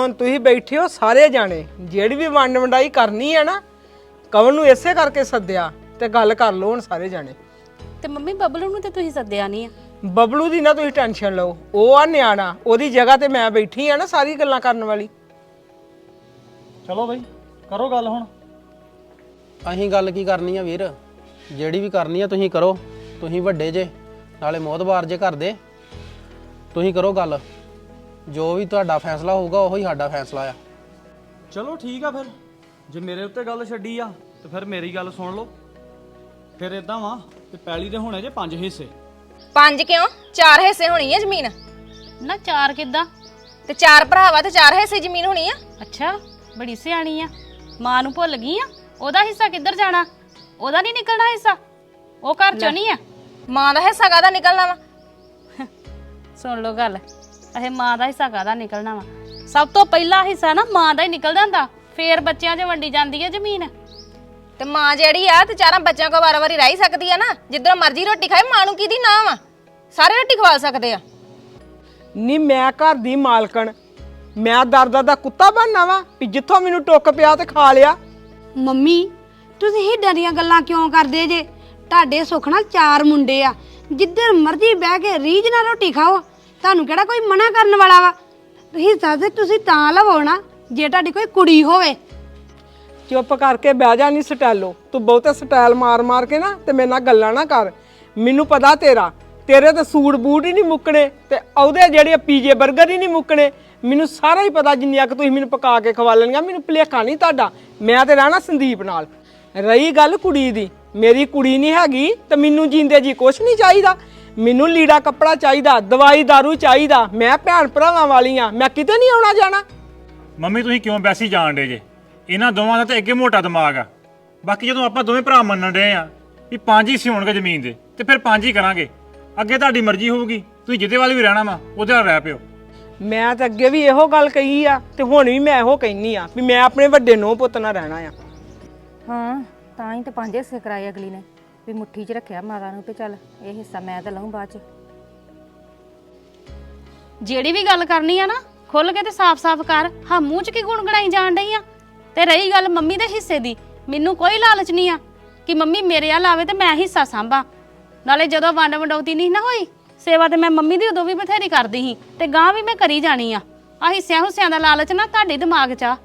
ਹੁਣ ਤੁਸੀਂ ਬੈਠੇ ਹੋ ਸਾਰੇ ਜਾਣੇ ਜਿਹੜੀ ਵੀ ਵੰਡ ਵੰਡਾਈ ਕਰਨੀ ਹੈ ਨਾ ਕਵਲ ਨੂੰ ਇਸੇ ਕਰਕੇ ਸੱਦਿਆ ਤੇ ਗੱਲ ਕਰ ਲਓ ਹੁਣ ਸਾਰੇ ਜਾਣੇ। ਤੇ ਮੰਮੀ ਬਬਲੂ ਨੂੰ ਤੇ ਤੁਸੀਂ ਸੱਦਿਆ ਨਹੀਂ ਆ? ਬਬਲੂ ਦੀ ਨਾ ਤੁਸੀਂ ਟੈਨਸ਼ਨ ਲਓ ਉਹ ਆ ਨਿਆਣਾ ਉਹਦੀ ਜਗ੍ਹਾ ਤੇ ਮੈਂ ਬੈਠੀ ਆ ਨਾ ਸਾਰੀ ਗੱਲਾਂ ਕਰਨ ਵਾਲੀ। ਚਲੋ ਬਈ ਕਰੋ ਗੱਲ ਹੁਣ। ਅਸੀਂ ਗੱਲ ਕੀ ਕਰਨੀ ਆ ਵੀਰ? ਜਿਹੜੀ ਵੀ ਕਰਨੀ ਆ ਤੁਸੀਂ ਕਰੋ ਤੁਸੀਂ ਵੱਡੇ ਜੇ ਨਾਲੇ ਮੋਹਤਬਾਰ ਜੇ ਘਰ ਦੇ। ਤੁਸੀਂ ਕਰੋ ਗੱਲ। ਜੋ ਵੀ ਤੁਹਾਡਾ ਫੈਸਲਾ ਹੋਊਗਾ ਉਹੀ ਸਾਡਾ ਫੈਸਲਾ ਆ। ਚਲੋ ਠੀਕ ਆ ਫਿਰ। ਜੇ ਮੇਰੇ ਉੱਤੇ ਗੱਲ ਛੱਡੀ ਆ ਤੇ ਫਿਰ ਮੇਰੀ ਗੱਲ ਸੁਣ ਲਓ। ਫਿਰ ਇਦਾਂ ਵਾ ਤੇ ਪੈਲੀ ਦੇ ਹੋਣੇ ਜੇ ਪੰਜ ਹਿੱਸੇ। ਪੰਜ ਕਿਉਂ? ਚਾਰ ਹਿੱਸੇ ਹੋਣੀ ਹੈ ਜ਼ਮੀਨ? ਨਾ ਚਾਰ ਕਿੱਦਾਂ? ਤੇ ਚਾਰ ਭਰਾਵਾ ਤੇ ਚਾਰ ਹਿੱਸੇ ਜ਼ਮੀਨ ਹੋਣੀ ਆ? ਅੱਛਾ ਬੜੀ ਸਿਆਣੀ ਆ। ਮਾਂ ਨੂੰ ਭੁੱਲ ਗਈ ਆ। ਉਹਦਾ ਹਿੱਸਾ ਕਿੱਧਰ ਜਾਣਾ? ਉਹਦਾ ਨਹੀਂ ਨਿਕਲਣਾ ਹਿੱਸਾ? ਉਹ ਘਰ ਚੋਂ ਨਹੀਂ ਆ? ਮਾਂ ਦਾ ਹਿੱਸਾ ਕਾਹਦਾ ਨਿਕਲਣਾ ਵਾ? ਸੁਣ ਲਓ ਗੱਲ। ਇਹ ਮਾਂ ਦਾ ਹਿੱਸਾ ਕਾਹਦਾ ਨਿਕਲਣਾ ਵਾ? ਸਭ ਤੋਂ ਪਹਿਲਾ ਹਿੱਸਾ ਨਾ ਮਾਂ ਦਾ ਹੀ ਨਿਕਲਦਾ ਹੁੰਦਾ ਫੇਰ ਬੱਚਿਆਂ 'ਚ ਵੰਡੀ ਜਾਂਦੀ ਹੈ ਜ਼ਮੀਨ। ਤੇ ਮਾਂ ਜਿਹੜੀ ਆ ਤੇ ਚਾਰਾਂ ਬੱਚਿਆਂ ਕੋ ਵਾਰ-ਵਾਰੀ ਰਹਿ ਸਕਦੀ ਆ ਨਾ ਜਿੱਦਾਂ ਮਰਜ਼ੀ ਰੋਟੀ ਖਾਏ ਮਾਂ ਨੂੰ ਕਿਹਦੀ ਨਾ ਵਾ? ਸਾਰੇ ਰੋਟੀ ਖਵਾ ਸਕਦੇ ਆ। ਨੀ ਮੈਂ ਘਰ ਦੀ ਮਾਲਕਣ। ਮੈਂ ਦਰਦਾ ਦਾ ਕੁੱਤਾ ਬਣਨਾ ਵਾ ਵੀ ਜਿੱਥੋਂ ਮੈਨੂੰ ਟੁੱਕ ਪਿਆ ਤੇ ਖਾ ਲਿਆ। ਮੰਮੀ ਤੁਸੀਂ ਏਦਾਂ ਦੀਆਂ ਗੱਲਾਂ ਕਿਉਂ ਕਰਦੇ ਜੇ? ਤੁਹਾਡੇ ਸੁੱਖ ਨਾਲ ਚਾਰ ਮੁੰਡੇ ਆ। ਜਿੱਧਰ ਮਰਜ਼ੀ ਬਹਿ ਕੇ ਰੀਝ ਨਾਲ ਰੋਟੀ ਖਾਓ ਤੁਹਾਨੂੰ ਕਿਹੜਾ ਕੋਈ ਮਨਾ ਕਰਨ ਵਾਲਾ ਵਾ? ਤੁਸੀਂ ਦੱਸਦੇ ਤੁਸੀਂ ਤਾਂ ਲਵੋ ਜੇ ਤੁਹਾਡੀ ਕੋਈ ਕੁੜੀ ਹੋਵੇ। ਚੁੱਪ ਕਰਕੇ ਬਹਿ ਜਾ ਨਹੀਂ ਸਟੈਲੋ। ਤੂੰ ਬਹੁਤੇ ਸਟਾਈਲ ਮਾਰ ਮਾਰ ਕੇ ਨਾ ਤੇ ਮੇਰੇ ਨਾਲ ਗੱਲਾਂ ਨਾ ਕਰ। ਮੈਨੂੰ ਪਤਾ ਤੇਰਾ। ਤੇਰੇ ਤੇ ਸੂਟ ਬੂਟ ਹੀ ਨਹੀਂ ਮੁੱਕਣੇ ਤੇ ਉਹਦੇ ਜਿਹੜੇ ਪੀਜੇ 버ਗਰ ਹੀ ਨਹੀਂ ਮੁੱਕਣੇ। ਮੈਨੂੰ ਸਾਰਾ ਹੀ ਪਤਾ ਜਿੰਨੀਆਂ ਕਿ ਤੁਸੀਂ ਮੈਨੂੰ ਪਕਾ ਕੇ ਖਵਾ ਲੈਣੀਆਂ। ਮੈਨੂੰ ਭੁਲੇਖਾ ਨਹੀਂ ਤੁਹਾਡਾ। ਮੈਂ ਤੇ ਰਹਿਣਾ ਸੰਦੀਪ ਨਾਲ। ਰਹੀ ਗੱਲ ਕੁੜੀ ਦੀ। ਮੇਰੀ ਕੁੜੀ ਨਹੀਂ ਹੈਗੀ ਤੇ ਮੈਨੂੰ ਜਿੰਦੇ ਜੀ ਕੁਛ ਨਹੀਂ ਚਾਹੀਦਾ। ਮੈਨੂੰ ਲੀੜਾ ਕੱਪੜਾ ਚਾਹੀਦਾ ਦਵਾਈ ਦਾਰੂ ਚਾਹੀਦਾ ਮੈਂ ਭੈਣ ਭਰਾਵਾਂ ਵਾਲੀ ਆ ਮੈਂ ਕਿਤੇ ਨਹੀਂ ਆਉਣਾ ਜਾਣਾ? ਮੰਮੀ ਤੁਸੀਂ ਕਿਉਂ ਬੈਸੀ ਜਾਣ ਡੇ ਜੇ? ਇਹਨਾਂ ਦੋਵਾਂ ਦਾ ਤਾਂ ਅੱਗੇ ਮੋਟਾ ਦਿਮਾਗ ਆ। ਬਾਕੀ ਜਦੋਂ ਆਪਾਂ ਦੋਵੇਂ ਭਰਾ ਮੰਨਣ ਰਹੇ ਆ ਵੀ ਪੰਜ ਹੀ ਹੋਣਗੇ ਜ਼ਮੀਨ ਦੇ ਤੇ ਫਿਰ ਪੰਜ ਹੀ ਕਰਾਂਗੇ। ਅੱਗੇ ਤੁਹਾਡੀ ਮਰਜ਼ੀ ਹੋਊਗੀ ਤੁਸੀਂ ਜਿਹਦੇ ਵੱਲ ਵੀ ਰਹਿਣਾ ਵਾ ਉਹਦੇ ਨਾਲ ਰਹਿ ਪਿਓ। ਮੈਂ ਤਾਂ ਅੱਗੇ ਵੀ ਇਹੋ ਗੱਲ ਕਹੀ ਆ ਤੇ ਹੁਣ ਵੀ ਮੈਂ ਇਹੋ ਕਹਿਨੀ ਆ ਵੀ ਮੈਂ ਆਪਣੇ ਵੱਡੇ ਨੋ ਪੁੱਤ ਨਾਲ ਰਹਿਣਾ ਆ। ਹਾਂ ਤਾਂ ਹੀ ਤੇ ਪੰਜ ਹਿੱਸੇ ਕਰਾਏ ਅਗਲੀ ਨੇ। ਵੀ ਮੁੱਠੀ 'ਚ ਰੱਖਿਆ ਮਾਤਾ ਨੂੰ ਵੀ ਚੱਲ ਇਹ ਹਿੱਸਾ ਮੈਂ ਤਾਂ ਲਵਾਂ ਬਾਅਦ 'ਚ। ਜਿਹੜੀ ਵੀ ਗੱਲ ਕਰਨੀ ਆ ਨਾ ਖੁੱਲ ਕੇ ਤੇ ਸਾਫ਼-ਸਾਫ਼ ਕਰ। ਹਾਂ ਮੂੰਹ 'ਚ ਕੀ ਗੁਣਗਣਾਈ ਜਾਣ ਡਈ ਆ? ਤੇ ਰਹੀ ਗੱਲ ਮੰਮੀ ਦੇ ਹਿੱਸੇ ਦੀ ਮੈਨੂੰ ਕੋਈ ਲਾਲਚ ਨਹੀਂ ਆ ਕਿ ਮੰਮੀ ਮੇਰੇ ਵੱਲ ਆਵੇ ਤੇ ਮੈਂ ਹਿੱਸਾ ਸਾਂਭਾਂ। ਨਾਲੇ ਜਦੋਂ ਵੰਡ ਵੰਡੌਤੀ ਨਹੀਂ ਨਾ ਹੋਈ ਸੇਵਾ ਤੇ ਮੈਂ ਮੰਮੀ ਦੀ ਉਦੋਂ ਵੀ ਬਥੇਰੀ ਕਰਦੀ ਸੀ ਤੇ ਗਾਂ ਵੀ ਮੈਂ ਕਰੀ ਜਾਣੀ ਆ। ਆ ਹਿੱਸਿਆਂ ਹੁੱਸਿਆਂ ਦਾ ਲਾਲਚ ਨਾ ਤੁਹਾਡੇ ਦਿਮਾਗ 'ਚ ਆ।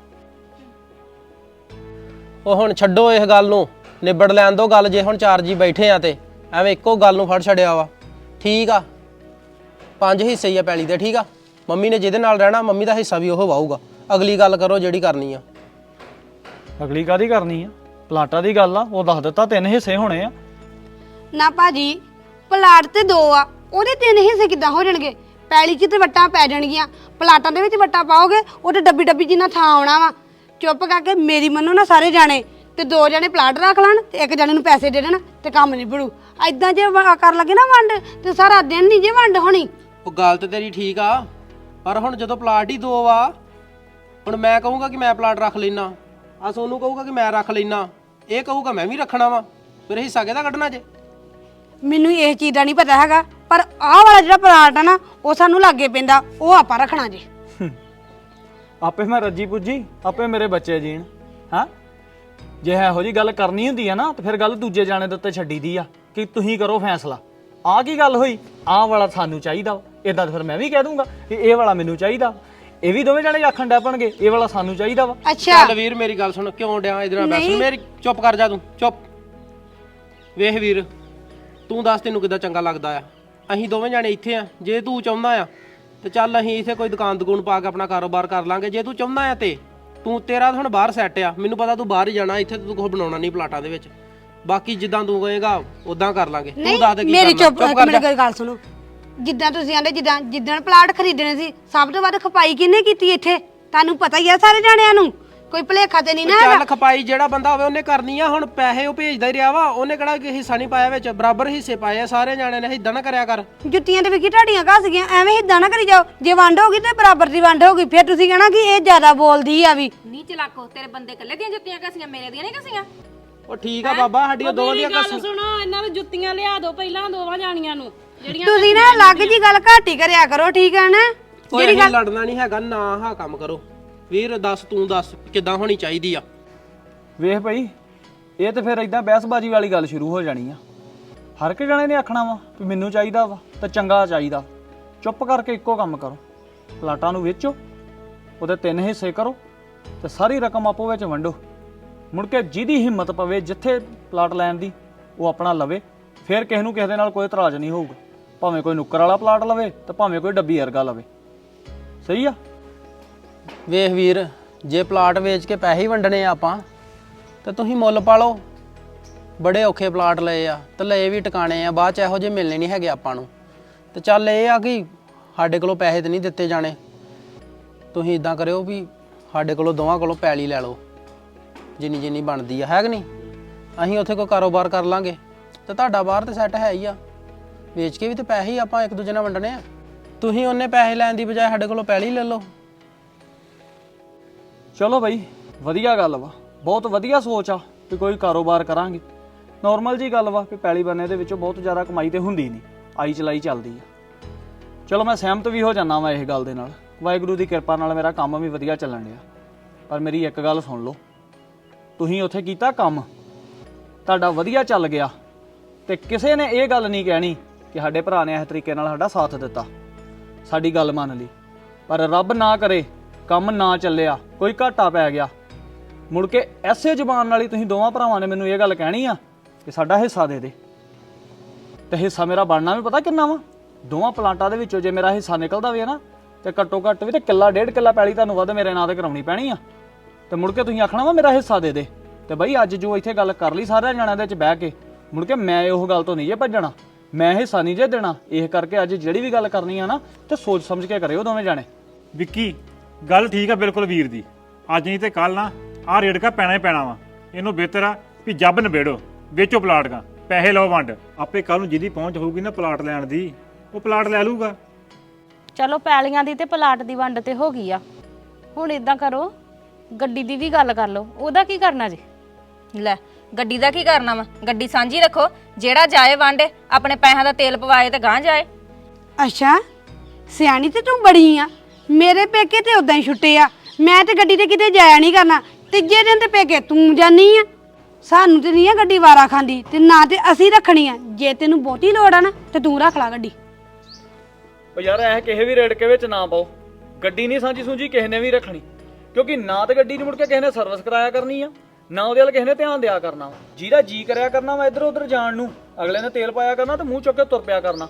ਉਹ ਹੁਣ ਛੱਡੋ ਇਸ ਗੱਲ ਨੂੰ। ਨਿਬੜ ਲੈਣ ਦੋ ਗੱਲ ਜੇ ਹੁਣ ਚਾਰ ਜੀ ਬੈਠੇ ਆ ਤੇ। ਐਵੇਂ ਇੱਕੋ ਗੱਲ ਨੂੰ ਫੜ ਛੜਿਆ ਵਾ। ਠੀਕ ਆ। ਪੰਜ ਹਿੱਸੇ ਹੀ ਆ ਪੈਲੀ ਦੇ ਠੀਕ ਆ। ਮੰਮੀ ਨੇ ਜਿਹਦੇ ਨਾਲ ਰਹਿਣਾ ਮੰਮੀ ਦਾ ਹਿੱਸਾ ਵੀ ਉਹ ਵਾਹੂਗਾ ਅਗਲੀ ਗੱਲ ਕਰੋ ਜਿਹੜੀ ਕਰਨੀ ਆ। ਅਗਲੀ ਕਾਦੀ ਕਰਨੀ ਆ? ਪਲਾਟਾ ਦੀ ਗੱਲ ਆ ਉਹ ਦੱਸ ਦਿੱਤਾ ਤਿੰਨ ਹਿੱਸੇ ਹੋਣੇ ਆ। ਨਾ ਭਾਜੀ ਪਲਾਟ ਤੇ ਦੋ ਆ। ਉਹਦੇ ਤਿੰਨ ਹਿੱਸੇ ਕਿੱਦਾਂ ਹੋ ਜਾਣਗੇ? ਪੈਲੀ 'ਚ ਤੇ ਵੱਟਾਂ ਪੈ ਜਾਣਗੀਆਂ। ਪਲਾਟਾਂ ਦੇ ਵਿੱਚ ਵੱਟਾਂ ਪਾਓਗੇ ਉਹ ਤੇ ਡੱਬੀ ਡੱਬੀ ਜਿੰਨਾ ਥਾਂ ਆਉਣਾ ਵਾ। ਚੁੱਪ ਕਰਕੇ ਮੇਰੀ ਮੰਨੋ ਨਾ ਸਾਰੇ ਜਾਣੇ। ਤੇ ਦੋ ਜਣੇ ਪਲਾਟ ਰੱਖ ਲੈਣ ਤੇ ਇੱਕ ਜਣੇ ਨੂੰ ਪੈਸੇ ਦੇ ਦੇਣ ਤੇ ਕੰਮ ਨਿਬੜੂ। ਐਦਾਂ ਜੇ ਵ- ਕਰ ਲੱਗੇ ਨਾ ਵੰਡ ਤੇ ਸਾਰਾ ਦਿਨ ਨਹੀਂ ਜੇ ਵੰਡ ਹੋਣੀ। ਉਹ ਗੱਲ ਤੇ ਤੇਰੀ ਠੀਕ ਆ ਪਰ ਹੁਣ ਜਦੋਂ ਪਲਾਟ ਹੀ ਦੋ ਆ ਹੁਣ ਮੈਂ ਕਹੂੰਗਾ ਕਿ ਮੈਂ ਪਲਾਟ ਰੱਖ ਲੈਣਾ ਆ ਸੋਨੂੰ ਕਹੂਗਾ ਕਿ ਮੈਂ ਰੱਖ ਲੈਣਾ ਇਹ ਕਹੂਗਾ ਮੈਂ ਵੀ ਰੱਖਣਾ ਵਾ ਫਿਰ ਹਿੱਸਾ ਕਿਹਦਾ ਕੱਢਣਾ ਜੇ? ਮੈਨੂੰ ਇਹ ਚੀਜ਼ ਦਾ ਨਹੀਂ ਪਤਾ ਹੈਗਾ ਪਰ ਆਹ ਵਾਲਾ ਜਿਹੜਾ ਪਲਾਟ ਆ ਨਾ ਉਹ ਸਾਨੂੰ ਲਾਗੇ ਪੈਂਦਾ ਉਹ ਆਪਾਂ ਰੱਖਣਾ ਜੇ। ਆਪੇ ਮੈਂ ਰੱਜੀ ਪੁੱਜੀ ਆਪੇ ਮੇਰੇ ਬੱਚੇ ਜੀਣ ਹਾਂ? ਜੇ ਇਹੋ ਜੀ ਗੱਲ ਕਰਨੀ ਹੁੰਦੀ ਆ ਨਾ ਤੇ ਫਿਰ ਗੱਲ ਦੂਜੇ ਜਾਣੇ ਦੇ ਉੱਤੇ ਛੱਡੀ ਦੀ ਆ ਕਿ ਤੁਸੀਂ ਕਰੋ ਫੈਸਲਾ। ਆਹ ਕੀ ਗੱਲ ਹੋਈ? ਆਹ ਵਾਲਾ ਸਾਨੂੰ ਚਾਹੀਦਾ ਇਦਾਂ ਫਿਰ ਮੈਂ ਵੀ ਕਹਿ ਦੂੰਗਾ ਕਿ ਇਹ ਵਾਲਾ ਮੈਨੂੰ ਚਾਹੀਦਾ ਇਹ ਵੀ ਦੋਵੇਂ ਜਾਣੇ ਆਖਣ ਡੈ ਪਣਗੇ ਇਹ ਵਾਲਾ ਸਾਨੂੰ ਚਾਹੀਦਾ ਵਾ। ਅੱਛਾ। ਚੱਲ ਵੀਰ ਮੇਰੀ ਗੱਲ ਸੁਣ ਕਿਉਂ ਡਿਆ ਇਧਰ ਆ ਬੈਸ ਮੇਰੀ ਚੁੱਪ ਕਰ ਜਾ ਤੂੰ ਚੁੱਪ। ਵੇਖ ਵੀਰ ਤੂੰ ਦੱਸ ਤੈਨੂੰ ਕਿੱਦਾਂ ਚੰਗਾ ਲੱਗਦਾ ਆ। ਅਸੀਂ ਦੋਵੇਂ ਜਾਣੇ ਇੱਥੇ ਆ ਜੇ ਤੂੰ ਚਾਹੁੰਦਾ ਆ ਤੇ ਚੱਲ ਅਸੀਂ ਇੱਥੇ ਕੋਈ ਦੁਕਾਨ ਦਗੂਨ ਪਾ ਕੇ ਆਪਣਾ ਕਾਰੋਬਾਰ ਕਰ ਲਾਂਗੇ। ਜੇ ਤੂੰ ਚਾਹੁੰਦਾ ਆ ਤੇ। ਤੂੰ ਤੇਰਾ ਹੁਣ ਬਾਹਰ ਸੈੱਟ ਆ। ਮੈਨੂੰ ਪਤਾ ਤੂੰ ਬਾਹਰ ਹੀ ਜਾਣਾ ਇੱਥੇ ਤਾਂ ਕੁਝ ਬਣਾਉਣਾ ਨਹੀਂ ਪਲਾਟਾਂ ਦੇ ਵਿੱਚ। ਬਾਕੀ ਜਿੱਦਾਂ ਤੂੰ ਕਹੇਗਾ ਉਦਾਂ ਕਰ ਲਾਂਗੇ। ਤੂੰ ਦੱਸ ਦੇ ਕੀ ਮੇਰੀ ਕਰਨਾ। ਚੁੱਪ ਕਰ ਜਾ। ਗੱਲ ਸੁਣੋ। ਜਿੱਦਾਂ ਤੁਸੀਂ ਆਂਦੇ ਜਿੱਦਾਂ ਜਿੱਦਣ ਪਲਾਟ ਖਰੀਦਣੇ ਸੀ ਸਭ ਤੋਂ ਵੱਧ ਖਪਾਈ ਕਿਹਨੇ ਕੀਤੀ ਇੱਥੇ? ਤੁਹਾਨੂੰ ਪਤਾ ਹੀ ਆ ਸਾਰੇ ਜਾਣਿਆਂ ਨੂੰ। ਕੋਈ ਭਲੇਖਾ ਤੇ ਨਹੀਂ ਨਾ ਹੈਗਾ। ਚੱਲ ਖਪਾਈ ਜਿਹੜਾ ਬੰਦਾ ਹੋਵੇ ਉਹਨੇ ਕਰਨੀ ਆ ਹੁਣ ਪੈਸੇ ਉਹ ਭੇਜਦਾ ਹੀ ਰਿਹਾ ਵਾ ਉਹਨੇ ਕਿਹੜਾ ਕਿ ਹਿੱਸਾ ਨਹੀਂ ਪਾਇਆ ਵਿੱਚ ਬਰਾਬਰ ਹਿੱਸੇ ਪਾਏ ਆ ਸਾਰੇ ਜਾਣਿਆਂ ਨੇ ਇਦਾਂ ਨਾ ਕਰਿਆ ਕਰ। ਜੁੱਤੀਆਂ ਤੇ ਵਿਕੀ ਢਾਡੀਆਂ ਘਸ ਗਈਆਂ ਐਵੇਂ ਹਿੱਦਾਂ ਨਾ ਕਰੀ ਜਾਓ ਜੇ ਵੰਡ ਹੋ ਗਈ ਤੇ ਬਰਾਬਰ ਦੀ ਵੰਡ ਹੋ ਗਈ ਫਿਰ ਤੁਸੀਂ ਕਹਿਣਾ ਕਿ ਇਹ ਜ਼ਿਆਦਾ ਬੋਲਦੀ ਆ ਵੀ। ਨੀ ਚਲਾਕੋ ਤੇਰੇ ਬੰਦੇ ਕੱਲੇ ਦੀਆਂ ਜੁੱਤੀਆਂ ਕਸੀਆਂ ਮੇਰੇ ਦੀਆਂ ਨਹੀਂ ਕਸੀਆਂ ਉਹ ਠੀਕ ਆ ਬਾਬਾ ਸਾਡੀਆਂ ਦੋਵਾਂ ਦੀਆਂ ਕਸ ਸੁਣੋ ਇਹਨਾਂ ਨੂੰ ਜੁੱਤੀਆਂ ਲਿਆ ਦਿਓ ਪਹਿਲਾਂ ਦੋਵਾਂ ਜਾਣੀਆਂ ਨੂੰ ਜਿਹੜੀਆਂ ਤੁਸੀਂ ਨਾ ਅਲੱਗ ਜੀ ਗੱਲ ਘੱਟ ਹੀ ਕਰਿਆ ਕਰੋ ਠੀਕ ਹੈ ਨਾ? ਕੋਈ ਅਸੀਂ ਲੜਨਾ ਨਹੀਂ ਹੈਗਾ ਨਾ ਹਾਂ ਕੰਮ ਕਰੋ। ਵੀਰ ਦੱਸ, ਤੂੰ ਦੱਸ, ਕਿੱਦਾਂ ਹੋਣੀ ਚਾਹੀਦੀ ਆ? ਵੇਖ ਭਾਈ, ਇਹ ਤੇ ਫਿਰ ਇਦਾਂ ਬਹਿਸਬਾਜੀ ਵਾਲੀ ਗੱਲ ਸ਼ੁਰੂ ਹੋ ਜਾਣੀ ਆ। ਹਰ ਇੱਕ ਜਣੇ ਨੇ ਆਖਣਾ ਵਾ ਵੀ ਮੈਨੂੰ ਚਾਹੀਦਾ ਵਾ ਤਾਂ ਚੰਗਾ ਚਾਹੀਦਾ। ਚੁੱਪ ਕਰਕੇ ਇੱਕੋ ਕੰਮ ਕਰੋ। ਪਲਾਟਾਂ ਨੂੰ ਵੇਚੋ, ਉਹਦੇ ਤਿੰਨ ਹਿੱਸੇ ਕਰੋ ਤੇ ਸਾਰੀ ਰਕਮ ਆਪੋ ਵਿੱਚ ਵੰਡੋ। ਮੁੜ ਕੇ ਜਿਹਦੀ ਹਿੰਮਤ ਪਵੇ, ਜਿੱਥੇ ਪਲਾਟ ਲੈਣ ਦੀ, ਉਹ ਆਪਣਾ ਲਵੇ। ਫਿਰ ਕਿਸੇ ਨੂੰ ਕਿਸੇ ਦੇ ਨਾਲ ਕੋਈ ਇਤਰਾਜ਼ ਨਹੀਂ ਹੋਊਗਾ। ਭਾਵੇਂ ਕੋਈ ਨੁੱਕਰ ਵਾਲਾ ਪਲਾਟ ਲਵੇ ਤੇ ਭਾਵੇਂ ਕੋਈ ਡੱਬੀ ਵਰਗਾ ਲਵੇ। ਸਹੀ ਆ? ਵੇਖ ਵੀਰ, ਜੇ ਪਲਾਟ ਵੇਚ ਕੇ ਪੈਸੇ ਹੀ ਵੰਡਣੇ ਆ ਆਪਾਂ, ਤਾਂ ਤੁਸੀਂ ਮੁੱਲ ਪਾ ਲਓ ਬੜੇ ਔਖੇ ਪਲਾਟ ਲਏ ਆ, ਤੇ ਲਏ ਵੀ ਟਿਕਾਣੇ ਆ, ਬਾਅਦ ਚ ਇਹੋ ਜਿਹੇ ਮਿਲਣੇ ਨਹੀਂ ਹੈਗੇ ਆਪਾਂ ਨੂੰ। ਤੇ ਚੱਲ ਇਹ ਆ ਕਿ ਸਾਡੇ ਕੋਲੋਂ ਪੈਸੇ ਤੇ ਨਹੀਂ ਦਿੱਤੇ ਜਾਣੇ। ਤੁਸੀਂ ਇਦਾਂ ਕਰਿਓ ਵੀ ਸਾਡੇ ਕੋਲੋਂ ਦੋਵਾਂ ਕੋਲੋਂ ਪੈਲੀ ਲੈ ਲਓ, ਜਿੰਨੀ ਜਿੰਨੀ ਬਣਦੀ ਆ, ਹੈ ਕਿ ਨਹੀਂ? ਅਸੀਂ ਉੱਥੇ ਕੋਈ ਕਾਰੋਬਾਰ ਕਰ ਲਾਂਗੇ, ਤੇ ਤੁਹਾਡਾ ਬਾਹਰ ਤੇ ਸੈੱਟ ਹੈ ਹੀ ਆ। ਵੇਚ ਕੇ ਵੀ ਤੇ ਪੈਸੇ ਹੀ ਆਪਾਂ ਇੱਕ ਦੂਜੇ ਨਾਲ ਵੰਡਣੇ ਆ। ਤੁਸੀਂ ਉਹਨੇ ਪੈਸੇ ਲੈਣ ਦੀ ਬਜਾਏ ਸਾਡੇ ਕੋਲੋਂ ਪੈਲੀ ਲੈ ਲਓ। ਚਲੋ ਬਾਈ, ਵਧੀਆ ਗੱਲ ਵਾ। ਬਹੁਤ ਵਧੀਆ ਸੋਚ ਆ ਵੀ ਕੋਈ ਕਾਰੋਬਾਰ ਕਰਾਂਗੇ। ਨਾਰਮਲ ਜੀ ਗੱਲ ਵਾ ਵੀ ਪੈਲੀ ਬੰਨੇ ਦੇ ਵਿੱਚੋਂ ਬਹੁਤ ਜ਼ਿਆਦਾ ਕਮਾਈ ਤੇ ਹੁੰਦੀ ਨਹੀਂ। ਆਈ ਚਲਾਈ ਚੱਲਦੀ ਆ। ਚਲੋ ਮੈਂ ਸਹਿਮਤ ਵੀ ਹੋ ਜਾਣਾ ਵਾ ਇਹ ਗੱਲ ਦੇ ਨਾਲ। ਵਾਹਿਗੁਰੂ ਦੀ ਕਿਰਪਾ ਨਾਲ ਮੇਰਾ ਕੰਮ ਵੀ ਵਧੀਆ ਚੱਲਣ ਡਿਆ। ਪਰ ਮੇਰੀ ਇੱਕ ਗੱਲ ਸੁਣ ਲਓ। ਤੁਸੀਂ ਉੱਥੇ ਕੀਤਾ ਕੰਮ। ਤੁਹਾਡਾ ਵਧੀਆ ਚੱਲ ਗਿਆ। ਤੇ ਕਿਸੇ ਨੇ ਇਹ ਗੱਲ ਨਹੀਂ ਕਹਿਣੀ ਕਿ ਸਾਡੇ ਭਰਾ ਨੇ ਇਸ ਤਰੀਕੇ ਨਾਲ ਸਾਡਾ ਸਾਥ ਦਿੱਤਾ। ਸਾਡੀ ਗੱਲ ਮੰਨ ਲਈ। ਪਰ ਰੱਬ ਨਾ ਕਰੇ ਕੰਮ ਨਾ ਚੱਲਿਆ, ਕੋਈ ਘਾਟਾ ਪੈ ਗਿਆ। ਮੁੜ ਕੇ ਐਸੇ ਜ਼ਬਾਨ ਨਾਲ ਹੀ ਤੁਸੀਂ ਦੋਵਾਂ ਭਰਾਵਾਂ ਨੇ ਮੈਨੂੰ ਇਹ ਗੱਲ ਕਹਿਣੀ ਆ ਕਿ ਸਾਡਾ ਹਿੱਸਾ ਦੇ ਦੇ। ਤੇ ਹਿੱਸਾ ਮੇਰਾ ਬਣਨਾ ਵੀ ਪਤਾ ਕਿੰਨਾ ਵਾ? ਦੋਵਾਂ ਪਲਾਂਟਾਂ ਦੇ ਵਿੱਚੋਂ ਜੇ ਮੇਰਾ ਹਿੱਸਾ ਨਿਕਲਦਾ ਵੀ ਹੈ ਨਾ, ਤੇ ਘੱਟੋ ਘੱਟ ਵੀ ਤੇ ਕਿੱਲਾ, ਡੇਢ ਕਿੱਲਾ ਪੈਲੀ ਤੁਹਾਨੂੰ ਵੱਧ ਮੇਰੇ ਨਾਂ ਤੇ ਕਰਾਉਣੀ ਪੈਣੀ ਆ। ਤੇ ਮੁੜ ਕੇ ਤੁਸੀਂ ਆਖਣਾ ਵਾ ਮੇਰਾ ਹਿੱਸਾ ਦੇ ਦੇ। ਤੇ ਬਈ ਅੱਜ ਜੋ ਇੱਥੇ ਗੱਲ ਕਰ ਲਈ ਸਾਰਿਆਂ ਜਣਿਆਂ ਦੇ ਵਿੱਚ ਬਹਿ ਕੇ, ਮੁੜ ਕੇ ਮੈਂ ਉਹ ਗੱਲ ਤੋਂ ਨਹੀਂ ਜੇ ਭੱਜਣਾ। ਮੈਂ ਹਿੱਸਾ ਨਹੀਂ ਜੇ ਦੇਣਾ। ਇਹ ਕਰਕੇ ਅੱਜ ਜਿਹੜੀ ਵੀ ਗੱਲ ਕਰਨੀ ਆ ਨਾ, ਤੇ ਸੋਚ ਸਮਝ ਕੇ ਕਰਿਓ ਦੋਵੇਂ ਜਾਣੇ। ਵਿੱਕੀ ਗੱਲ ਠੀਕ ਆ ਬਿਲਕੁਲ ਵੀਰ ਦੀ ਅੱਜ ਨਹੀਂ ਤੇ ਕੱਲ ਨਾ ਆਹ ਰੇੜਕਾ ਪੈਣਾ ਹੀ ਪੈਣਾ ਵਾ। ਇਹਨੂੰ ਬਿਹਤਰ ਆ ਵੀ ਜੱਬ ਨਿਬੇੜੋ ਵੇਚੋ ਪਲਾਟ ਕਾ ਪੈਸੇ ਲਓ ਵੰਡ। ਆਪੇ ਕੱਲ ਨੂੰ ਜਿਹਦੀ ਪਹੁੰਚ ਹੋਊਗੀ ਨਾ ਪਲਾਟ ਲੈਣ ਦੀ ਉਹ ਪਲਾਟ ਲੈ ਲੂਗਾ ਚਲੋ ਪੈਲੀਆਂ ਦੀ ਤੇ ਪਲਾਟ ਦੀ ਵੰਡ ਤੇ ਹੋ ਗਈ ਆ। ਹੁਣ ਇਦਾਂ ਕਰੋ ਗੱਡੀ ਦੀ ਵੀ ਗੱਲ ਕਰ ਲਓ ਉਹਦਾ ਕੀ ਕਰਨਾ ਜੀ? ਲੈ ਗੱਡੀ ਦਾ ਕੀ ਕਰਨਾ ਵਾ? ਗੱਡੀ ਸਾਂਝੀ ਰੱਖੋ ਜਿਹੜਾ ਜਾਏ ਵਾਂਡੇ ਆਪਣੇ ਪੈਸਿਆਂ ਦਾ ਤੇਲ ਪਵਾਏ ਤੇ ਗਾਂ ਜਾਏ। ਅੱਛਾ ਸਿਆਣੀ ਤੇ ਤੂੰ ਬੜੀ ਆ। ਮੇਰੇ ਪੇਕੇ ਤੇ ਉਦਾਂ ਹੀ ਛੁੱਟੇ ਆ। ਮੈਂ ਤੇ ਗੱਡੀ ਤੇ ਕਿਤੇ ਜਾਇਆ ਨਹੀਂ ਕਰਨਾ। ਤੀਜੇ ਦਿਨ ਤੇ ਪੇਕੇ ਤੂੰ ਜਾਨੀ ਆ। ਸਾਨੂੰ ਤੇ ਨਹੀਂ ਆ ਗੱਡੀ ਵਾਰਾ ਖਾਂਦੀ, ਤੇ ਨਾ ਤੇ ਅਸੀਂ ਰੱਖਣੀ ਆ। ਜੇ ਤੈਨੂੰ ਬਹੁਤੀ ਲੋੜ ਆ ਨਾ, ਤੇ ਤੂੰ ਰੱਖ ਲੈ ਗੱਡੀ। ਉਹ ਯਾਰ, ਇਹ ਕਿਸੇ ਵੀ ਰੇੜਕੇ ਵਿੱਚ ਨਾ ਪਾਓ। ਗੱਡੀ ਨਹੀਂ ਸਾਂਝੀ ਸੂਝੀ ਕਿਸੇ ਨੇ ਵੀ ਰੱਖਣੀ। ਕਿਉਂਕਿ ਨਾ ਤੇ ਗੱਡੀ ਨੂੰ ਮੁੜ ਕੇ ਕਿਸੇ ਨੇ ਸਰਵਿਸ ਕਰਾਇਆ ਕਰਨੀ ਆ, ਨਾ ਉਹਦੇ ਵੱਲ ਕਿਸੇ ਨੇ ਧਿਆਨ ਦਿਆ ਕਰਨਾ। ਜਿਹਦਾ ਜੀ ਕਰਿਆ ਕਰਨਾ ਵਾ ਇੱਧਰ ਉੱਧਰ ਜਾਣ ਨੂੰ, ਅਗਲੇ ਨੇ ਤੇਲ ਪਾਇਆ ਕਰਨਾ ਤੇ ਮੂੰਹ ਚੁੱਕ ਕੇ ਤੁਰ ਪਿਆ ਕਰਨਾ।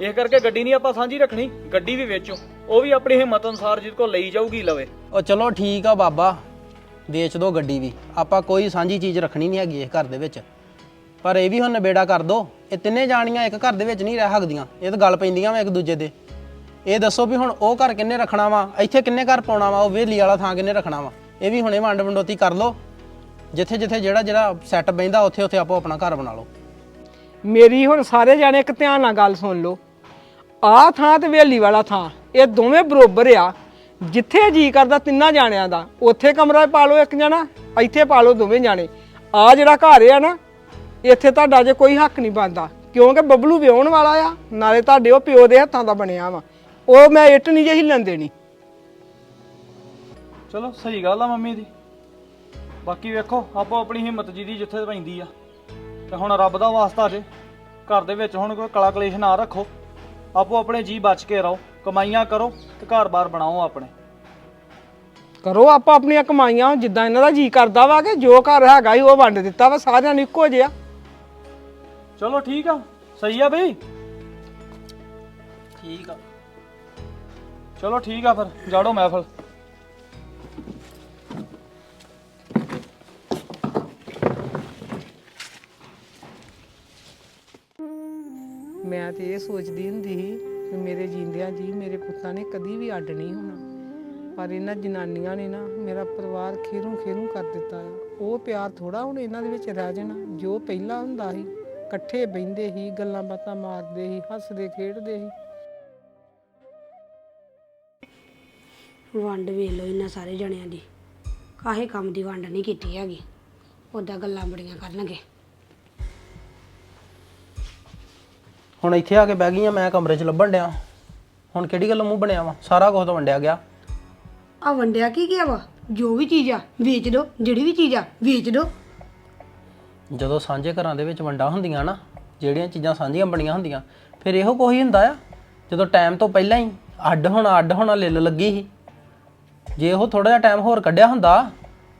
ਇਹ ਕਰਕੇ ਗੱਡੀ ਨਹੀਂ ਆਪਾਂ ਸਾਂਝੀ ਰੱਖਣੀ ਗੱਡੀ ਵੀ ਵੇਚੋ। ਉਹ ਵੀ ਆਪਣੀ ਹਿੰਮਤ ਅਨੁਸਾਰ ਜਿਹਦੇ ਕੋਲ ਲਈ ਜਾਊਗੀ ਲਵੇ। ਉਹ ਚਲੋ ਠੀਕ ਆ ਬਾਬਾ ਵੇਚ ਦੋ ਗੱਡੀ ਵੀ। ਆਪਾਂ ਕੋਈ ਸਾਂਝੀ ਚੀਜ਼ ਰੱਖਣੀ ਨਹੀਂ ਹੈਗੀ ਇਸ ਘਰ ਦੇ ਵਿੱਚ। ਪਰ ਇਹ ਵੀ ਹੁਣ ਨਿਬੇੜਾ ਕਰ ਦੋ। ਇਹ ਤਿੰਨੇ ਜਾਣੀਆਂ ਇੱਕ ਘਰ ਦੇ ਵਿੱਚ ਨਹੀਂ ਰਹਿ ਸਕਦੀਆਂ। ਇਹ ਤਾਂ ਗੱਲ ਪੈਂਦੀਆਂ ਵਾ ਇੱਕ ਦੂਜੇ ਦੇ। ਇਹ ਦੱਸੋ ਵੀ ਹੁਣ ਉਹ ਘਰ ਕਿੰਨੇ ਰੱਖਣਾ ਵਾ? ਇੱਥੇ ਕਿੰਨੇ ਘਰ ਪਾਉਣਾ ਵਾ? ਉਹ ਵੇਲੀ ਵਾਲਾ ਥਾਂ ਕਿੰਨੇ ਰੱਖਣਾ ਵਾ? ਇਹ ਵੀ ਹੁਣੇ ਵੰਡ ਵੰਡੋਤੀ ਕਰ ਲੋ ਜਿੱਥੇ ਜਿੱਥੇ ਜਿਹੜਾ ਜਿਹੜਾ ਸੈੱਟ ਬੈਂਦਾ ਉੱਥੇ ਉੱਥੇ ਆਪੋ ਆਪਣਾ ਘਰ ਬਣਾ ਲਓ। ਮੇਰੀ ਹੁਣ ਸਾਰੇ ਜਾਣੇ ਇੱਕ ਧਿਆਨ ਨਾਲ ਗੱਲ ਸੁਣ ਲਓ। ਆਹ ਥਾਂ ਤੇ ਵੇਲੀ ਵਾਲਾ ਥਾਂ, ਇਹ ਦੋਵੇਂ ਬਰੋਬਰ ਆ। ਜਿੱਥੇ ਜੀ ਕਰਦਾ ਤਿੰਨਾਂ ਜਾਣਿਆਂ ਦਾ, ਉੱਥੇ ਕਮਰਾ ਪਾ ਲਓ ਇੱਕ ਜਣਾ, ਇੱਥੇ ਪਾ ਲਓ ਦੋਵੇਂ ਜਾਣੇ। ਆ ਜਿਹੜਾ ਘਰ ਆ ਨਾ, ਇੱਥੇ ਤੁਹਾਡਾ ਜੇ ਕੋਈ ਹੱਕ ਨਹੀਂ ਬਣਦਾ, ਕਿਉਂਕਿ ਬੱਬਲੂ ਵਿਆਹਣ ਵਾਲਾ ਆ, ਨਾਲੇ ਤੁਹਾਡੇ ਉਹ ਪਿਓ ਦੇ ਹੱਥਾਂ ਦਾ ਬਣਿਆ ਵਾ। ਉਹ ਮੈਂ ਇੱਟ ਨਹੀਂ ਜੇ ਹਿੱਲਣ ਦੇਣੀ। ਚਲੋ, ਸਹੀ ਗੱਲ ਆ ਮੰਮੀ ਦੀ। ਬਾਕੀ ਵੇਖੋ, ਆਪੋ ਆਪਣੀ ਹਿੰਮਤ ਜਿਹਦੀ ਜਿੱਥੇ ਪੈਂਦੀ ਆ। ਤੇ ਹੁਣ ਰੱਬ ਦਾ ਵਾਸਤਾ ਜੇ, ਘਰ ਦੇ ਵਿੱਚ ਹੁਣ ਕੋਈ ਕਲਾ ਕਲੇਸ਼ ਨਾ ਰੱਖੋ। ਆਪੋ ਆਪਣੇ ਜੀ ਬਚ ਕੇ ਰਹੋ ਕਮਾਈਆਂ ਕਰੋ ਤੇ ਘਰ-ਬਾਰ ਬਣਾਓ ਆਪਣੇ। ਕਰੋ ਆਪਾਂ ਆਪਣੀਆਂ ਕਮਾਈਆਂ ਜਿੱਦਾਂ ਇਹਨਾਂ ਦਾ ਜੀ ਕਰਦਾ ਵਾ ਕਿ ਜੋ ਘਰ ਹੈਗਾ ਹੀ ਉਹ ਵੰਡ ਦਿੱਤਾ ਵਾ ਸਾਰਿਆਂ ਨੂੰ ਇੱਕੋ ਜਿਹਾ। ਚਲੋ ਠੀਕ ਆ ਸਹੀ ਆ ਬਈ? ਠੀਕ ਆ। ਚਲੋ ਠੀਕ ਆ ਫਿਰ ਜਾੜੋ ਮਹਿਫਲ। ਮੈਂ ਤੇ ਇਹ ਸੋਚਦੀ ਹੁੰਦੀ ਸੀ ਕਿ ਮੇਰੇ ਜੀਂਦਿਆਂ ਜੀ ਮੇਰੇ ਪੁੱਤਾਂ ਨੇ ਕਦੀ ਵੀ ਅੱਡ ਨਹੀਂ ਹੋਣਾ। ਪਰ ਇਹਨਾਂ ਜਨਾਨੀਆਂ ਨੇ ਨਾ ਮੇਰਾ ਪਰਿਵਾਰ ਖੇਰੂ ਖੇਰੂ ਕਰ ਦਿੱਤਾ ਆ। ਉਹ ਪਿਆਰ ਥੋੜਾ ਹੁਣ ਇਹਨਾਂ ਦੇ ਵਿੱਚ ਰਹਿ ਜਾਣਾ। ਜੋ ਪਹਿਲਾਂ ਹੁੰਦਾ ਸੀ, ਇਕੱਠੇ ਬਹਿੰਦੇ ਸੀ, ਗੱਲਾਂ ਬਾਤਾਂ ਮਾਰਦੇ ਸੀ, ਹੱਸਦੇ, ਖੇਡਦੇ ਸੀ। ਵੰਡ ਵੇਖ ਲਓ ਇਹਨਾਂ ਸਾਰੇ ਜਣਿਆਂ ਦੀ। ਕਾਹੇ ਕੰਮ ਦੀ ਵੰਡ ਨਹੀਂ ਕੀਤੀ ਹੈਗੀ। ਉਦਾਂ ਗੱਲਾਂ ਬੜੀਆਂ ਕਰਨਗੇ। ਹੁਣ ਇੱਥੇ ਆ ਕੇ ਬਹਿ ਗਈਆਂ ਮੈਂ ਕਮਰੇ 'ਚ ਲੱਭਣ ਡਿਆ। ਹੁਣ ਕਿਹੜੀ ਗੱਲ ਮੂੰਹ ਬਣਿਆ ਵਾ? ਸਾਰਾ ਕੁਝ ਤਾਂ ਵੰਡਿਆ ਗਿਆ। ਆ ਵੰਡਿਆ ਕੀ ਗਿਆ ਵਾ? ਜੋ ਵੀ ਚੀਜ਼ ਆ ਵੇਚ ਦੋ। ਜਿਹੜੀ ਵੀ ਚੀਜ਼ ਆ ਵੇਚ ਦੋ। ਜਦੋਂ ਸਾਂਝੇ ਘਰਾਂ ਦੇ ਵਿੱਚ ਵੰਡਾਂ ਹੁੰਦੀਆਂ ਨਾ ਜਿਹੜੀਆਂ ਚੀਜ਼ਾਂ ਸਾਂਝੀਆਂ ਬਣੀਆਂ ਹੁੰਦੀਆਂ ਫਿਰ ਇਹੋ ਕੋਈ ਹੁੰਦਾ ਆ। ਜਦੋਂ ਟਾਈਮ ਤੋਂ ਪਹਿਲਾਂ ਹੀ ਅੱਡ ਹੋਣਾ ਅੱਡ ਹੋਣਾ ਲਿੱਲ ਲੱਗੀ ਸੀ। ਜੇ ਉਹ ਥੋੜਾ ਜਿਹਾ ਟਾਈਮ ਹੋਰ ਕੱਢਿਆ ਹੁੰਦਾ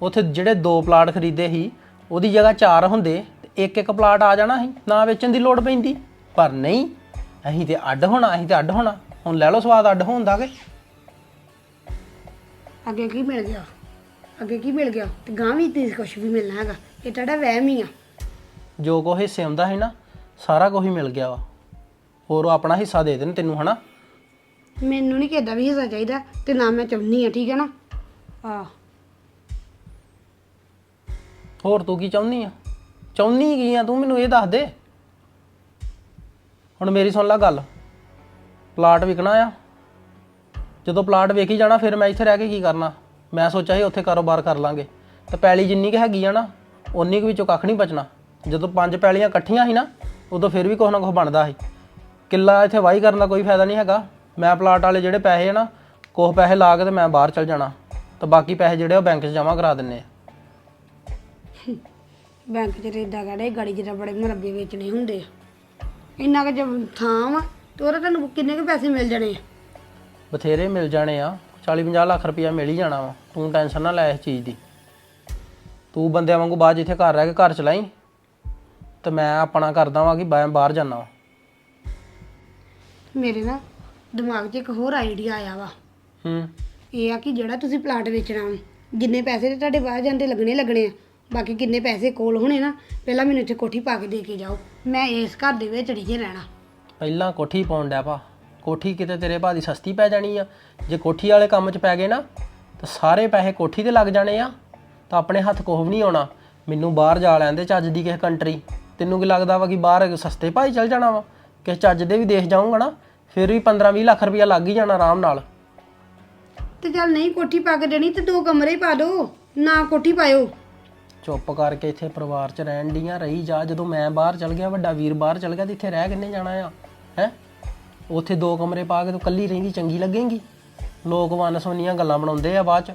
ਉੱਥੇ ਜਿਹੜੇ ਦੋ ਪਲਾਟ ਖਰੀਦੇ ਸੀ ਉਹਦੀ ਜਗ੍ਹਾ ਚਾਰ ਹੁੰਦੇ ਤੇ ਇੱਕ ਇੱਕ ਪਲਾਟ ਆ ਜਾਣਾ ਸੀ ਨਾ ਵੇਚਣ ਦੀ ਲੋੜ ਪੈਂਦੀ। ਪਰ ਨਹੀਂ ਅਸੀਂ ਤੇ ਅੱਡ ਹੋਣਾ ਅਸੀਂ ਤੇ ਅੱਡ ਹੋਣਾ। ਹੁਣ ਲੈ ਲਓ ਸਵਾਦ ਅੱਡ ਹੋਣ ਦਾ ਕਿ। ਅੱਗੇ ਕੀ ਮਿਲ ਗਿਆ? ਅੱਗੇ ਕੀ ਮਿਲ ਗਿਆ? ਤੇ ਗਾਂ ਵੀ ਤੇ ਕੁਝ ਵੀ ਮਿਲਣਾ ਹੈਗਾ। ਇਹ ਤੁਹਾਡਾ ਵਹਿਮ ਹੀ ਆ। ਜੋ ਕੋ ਹਿੱਸੇ ਆਉਂਦਾ ਹੈ ਨਾ ਸਾਰਾ ਕੁਝ ਹੀ ਮਿਲ ਗਿਆ ਵਾ। ਹੋਰ ਉਹ ਆਪਣਾ ਹਿੱਸਾ ਦੇ ਦੇਣ ਤੈਨੂੰ ਹਨਾ? ਮੈਨੂੰ ਨਹੀਂ ਕਿਦਾ ਵੀ ਹਿੱਸਾ ਚਾਹੀਦਾ ਤੇ ਨਾ ਮੈਂ ਚਾਹੁੰਦੀ ਆ ਠੀਕ ਹੈ ਨਾ? ਆ ਹੋਰ ਤੂੰ ਕੀ ਚਾਹੁੰਦੀ ਆ? ਚਾਹੁੰਦੀ ਕੀ ਆ? ਤੂੰ ਮੈਨੂੰ ਇਹ ਦੱਸ ਦੇ। ਹੁਣ ਮੇਰੀ ਸੁਣ ਲੈ ਗੱਲ। ਪਲਾਟ ਵਿਕਣਾ ਆ। ਜਦੋਂ ਪਲਾਟ ਵੇਖੀ ਜਾਣਾ, ਫਿਰ ਮੈਂ ਇੱਥੇ ਰਹਿ ਕੇ ਕੀ ਕਰਨਾ? ਮੈਂ ਸੋਚਿਆ ਸੀ ਉੱਥੇ ਕਾਰੋਬਾਰ ਕਰ ਲਾਂਗੇ। ਤੇ ਪੈਲੀ ਜਿੰਨੀ ਕੁ ਹੈਗੀ ਆ ਨਾ ਉਨੀ ਕੁ ਵਿੱਚੋਂ ਕੱਖ ਨਹੀਂ ਬਚਣਾ। ਜਦੋਂ ਪੰਜ ਪੈਲੀਆਂ ਇਕੱਠੀਆਂ ਸੀ ਨਾ, ਉਦੋਂ ਫਿਰ ਵੀ ਕੁਛ ਨਾ ਕੁਛ ਬਣਦਾ ਸੀ। ਕਿੱਲਾ ਇੱਥੇ ਵਾਹੀ ਕਰਨ ਦਾ ਕੋਈ ਫਾਇਦਾ ਨਹੀਂ ਹੈਗਾ। ਮੈਂ ਪਲਾਟ ਵਾਲੇ ਜਿਹੜੇ ਪੈਸੇ ਆ ਨਾ, ਕੁਛ ਪੈਸੇ ਲਾ ਕੇ ਤੇ ਮੈਂ ਬਾਹਰ ਚਲ ਜਾਣਾ। ਤੇ ਬਾਕੀ ਪੈਸੇ ਜਿਹੜੇ ਉਹ ਬੈਂਕ 'ਚ ਜਮ੍ਹਾਂ ਕਰਾ ਦਿੰਨੇ ਆ। ਬੈਂਕ 'ਚ ਰੇਦਾ ਗਾੜੇ ਗਾੜੀ ਜਿਹੜਾ ਬੜੇ ਮੁਰੱਬੇ ਵੇਚਣੇ ਹੁੰਦੇ ਆ। ਇੰਨਾ ਕੁ ਜਬ ਥਾਂ ਵਾ ਤੇ ਉਹਦੇ ਤੁਹਾਨੂੰ ਕਿੰਨੇ ਕੁ ਪੈਸੇ ਮਿਲ ਜਾਣੇ ਆ? ਬਥੇਰੇ ਮਿਲ ਜਾਣੇ ਆ। 40 50 ਲੱਖ ਰੁਪਇਆ ਮਿਲ ਹੀ ਜਾਣਾ ਵਾ। ਤੂੰ ਟੈਨਸ਼ਨ ਨਾ ਲੈ ਇਸ ਚੀਜ਼ ਦੀ। ਤੂੰ ਬੰਦਿਆਂ ਵਾਂਗੂ ਬਾਅਦ ਜਿੱਥੇ ਘਰ ਰਹਿ ਕੇ ਘਰ ਚਲਾਈ ਤੇ ਮੈਂ ਆਪਣਾ ਕਰਦਾ ਵਾਂ ਕਿ ਮੈਂ ਬਾਹਰ ਜਾਣਾ ਵਾ। ਮੇਰੇ ਨਾ ਦਿਮਾਗ 'ਚ ਇੱਕ ਹੋਰ ਆਈਡੀਆ ਆਇਆ ਵਾ। ਹੂੰ। ਇਹ ਆ ਕਿ ਜਿਹੜਾ ਤੁਸੀਂ ਪਲਾਟ ਵੇਚਣਾ ਵਾ, ਜਿੰਨੇ ਪੈਸੇ ਤੇ ਤੁਹਾਡੇ ਬਾਹਰ ਜਾਂਦੇ ਲੱਗਣੇ ਲੱਗਣੇ ਆ ਬਾਕੀ ਕਿੰਨੇ ਪੈਸੇ ਕੋਲ ਹੋਣੇ ਨਾ ਪਹਿਲਾਂ ਮੈਨੂੰ ਇੱਥੇ ਕੋਠੀ ਪਾ ਕੇ ਦੇ ਕੇ ਜਾਓ। ਮੈਂ ਇਸ ਘਰ ਦੇ ਵਿੱਚ ਨਹੀਂ ਜੇ ਰਹਿਣਾ। ਪਹਿਲਾਂ ਕੋਠੀ ਪਾਉਣ ਡਿਆ ਪਾ ਕੋਠੀ ਕਿਤੇ ਤੇਰੇ ਭਾਅ ਦੀ ਸਸਤੀ ਪੈ ਜਾਣੀ ਆ। ਜੇ ਕੋਠੀ ਵਾਲੇ ਕੰਮ 'ਚ ਪੈ ਗਏ ਨਾ ਤਾਂ ਸਾਰੇ ਪੈਸੇ ਕੋਠੀ ਤੇ ਲੱਗ ਜਾਣੇ ਆ। ਤਾਂ ਆਪਣੇ ਹੱਥ ਕੋਹ ਵੀ ਨਹੀਂ ਆਉਣਾ। ਮੈਨੂੰ ਬਾਹਰ ਜਾ ਲੈਂਦੇ ਚੱਜ ਦੀ ਕਿਸੇ ਕੰਟਰੀ। ਤੈਨੂੰ ਕੀ ਲੱਗਦਾ ਵਾ ਕਿ ਬਾਹਰ ਸਸਤੇ ਭਾਈ ਚੱਲ ਜਾਣਾ ਵਾ? ਕਿਸੇ ਚੱਜ ਦੇ ਵੀ ਦੇਸ਼ ਜਾਊਂਗਾ ਨਾ ਫਿਰ ਵੀ 15-20 ਲੱਖ ਰੁਪਇਆ ਲੱਗ ਹੀ ਜਾਣਾ ਆਰਾਮ ਨਾਲ। ਤੇ ਚੱਲ ਨਹੀਂ ਕੋਠੀ ਪਾ ਕੇ ਦੇਣੀ ਤੇ ਦੋ ਕਮਰੇ ਹੀ ਪਾ ਦਿਓ ਨਾ ਕੋਠੀ ਪਾਇਓ। ਚੁੱਪ ਕਰਕੇ ਇੱਥੇ ਪਰਿਵਾਰ 'ਚ ਰਹਿਣ ਡੀਆਂ ਰਹੀ ਜਾ। ਜਦੋਂ ਮੈਂ ਬਾਹਰ ਚਲ ਗਿਆ ਵੱਡਾ ਵੀਰ ਬਾਹਰ ਚਲ ਗਿਆ ਤੇ ਇੱਥੇ ਰਹਿ ਕਿੰਨੇ ਜਾਣਾ ਆ? ਹੈ? ਉੱਥੇ ਦੋ ਕਮਰੇ ਪਾ ਕੇ ਤੂੰ ਕੱਲੀ ਰਹਿੰਦੀ ਚੰਗੀ ਲੱਗੇਂਗੀ? ਲੋਕ ਵਨ ਸੋਨੀਆਂ ਗੱਲਾਂ ਬਣਾਉਂਦੇ ਆ ਬਾਅਦ 'ਚ।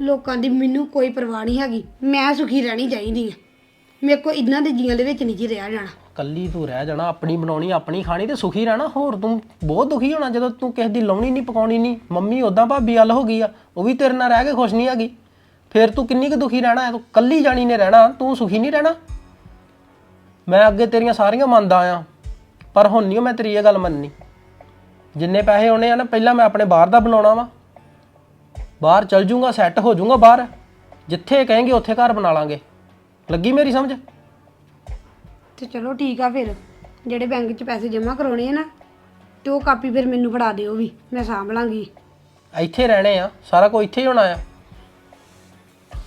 ਲੋਕਾਂ ਦੀ ਮੈਨੂੰ ਕੋਈ ਪਰਵਾਹ ਨਹੀਂ ਹੈਗੀ। ਮੈਂ ਸੁਖੀ ਰਹਿਣੀ ਚਾਹੀਦੀ ਆ। ਮੇਰੇ ਕੋ ਇਦਾਂ ਦੇ ਜੀਆਂ ਦੇ ਵਿੱਚ ਨਹੀਂ ਜੀ ਰਿਹਾ ਜਾਣਾ। ਕੱਲੀ ਤੂੰ ਰਹਿ ਜਾਣਾ ਆਪਣੀ ਬਣਾਉਣੀ ਆਪਣੀ ਖਾਣੀ ਤੇ ਸੁਖੀ ਰਹਿਣਾ। ਹੋਰ ਤੂੰ ਬਹੁਤ ਦੁਖੀ ਹੋਣਾ ਜਦੋਂ ਤੂੰ ਕਿਸੇ ਦੀ ਲਾਉਣੀ ਨਹੀਂ ਪਕਾਉਣੀ ਨਹੀਂ ਮੰਮੀ ਉਦਾਂ ਭਾਬੀ ਵੱਲ ਹੋ ਗਈ ਆ ਉਹ ਵੀ ਤੇਰੇ ਨਾਲ ਰਹਿ ਕੇ ਖੁਸ਼ ਨਹੀਂ ਹੈਗੀ। ਫਿਰ ਤੂੰ ਕਿੰਨੀ ਕੁ ਦੁਖੀ ਰਹਿਣਾ ਹੈ? ਤੂੰ ਕੱਲੀ ਜਾਣੀ ਨੇ ਰਹਿਣਾ ਤੂੰ ਸੁਖੀ ਨਹੀਂ ਰਹਿਣਾ? ਮੈਂ ਅੱਗੇ ਤੇਰੀਆਂ ਸਾਰੀਆਂ ਮੰਨਦਾ ਆ ਪਰ ਹੁਣ ਨਹੀਂ ਮੈਂ ਤੇਰੀ ਇਹ ਗੱਲ ਮੰਨਣੀ। ਜਿੰਨੇ ਪੈਸੇ ਆਉਣੇ ਆ ਨਾ ਪਹਿਲਾਂ ਮੈਂ ਆਪਣੇ ਬਾਹਰ ਦਾ ਬਣਾਉਣਾ ਵਾ। ਬਾਹਰ ਚਲ ਜੂੰਗਾ ਸੈੱਟ ਹੋ ਜੂੰਗਾ ਬਾਹਰ। ਜਿੱਥੇ ਕहेंगे ਉੱਥੇ ਘਰ ਬਣਾ ਲਾਂਗੇ। ਲੱਗੀ ਮੇਰੀ ਸਮਝ? ਤੇ ਚਲੋ ਠੀਕ ਆ ਫਿਰ। ਜਿਹੜੇ ਬੈਂਕ 'ਚ ਪੈਸੇ ਜਮ੍ਹਾਂ ਕਰਾਉਣੇ ਆ ਨਾ ਤੇ ਉਹ ਕਾਪੀ ਫਿਰ ਮੈਨੂੰ ਫੜਾ ਦਿਓ ਵੀ ਮੈਂ ਸਾਂਭ ਲਾਂਗੀ। ਇੱਥੇ ਰਹਿਣੇ ਆ ਸਾਰਾ ਕੁਝ ਇੱਥੇ ਹੀ ਹੋਣਾ ਆ।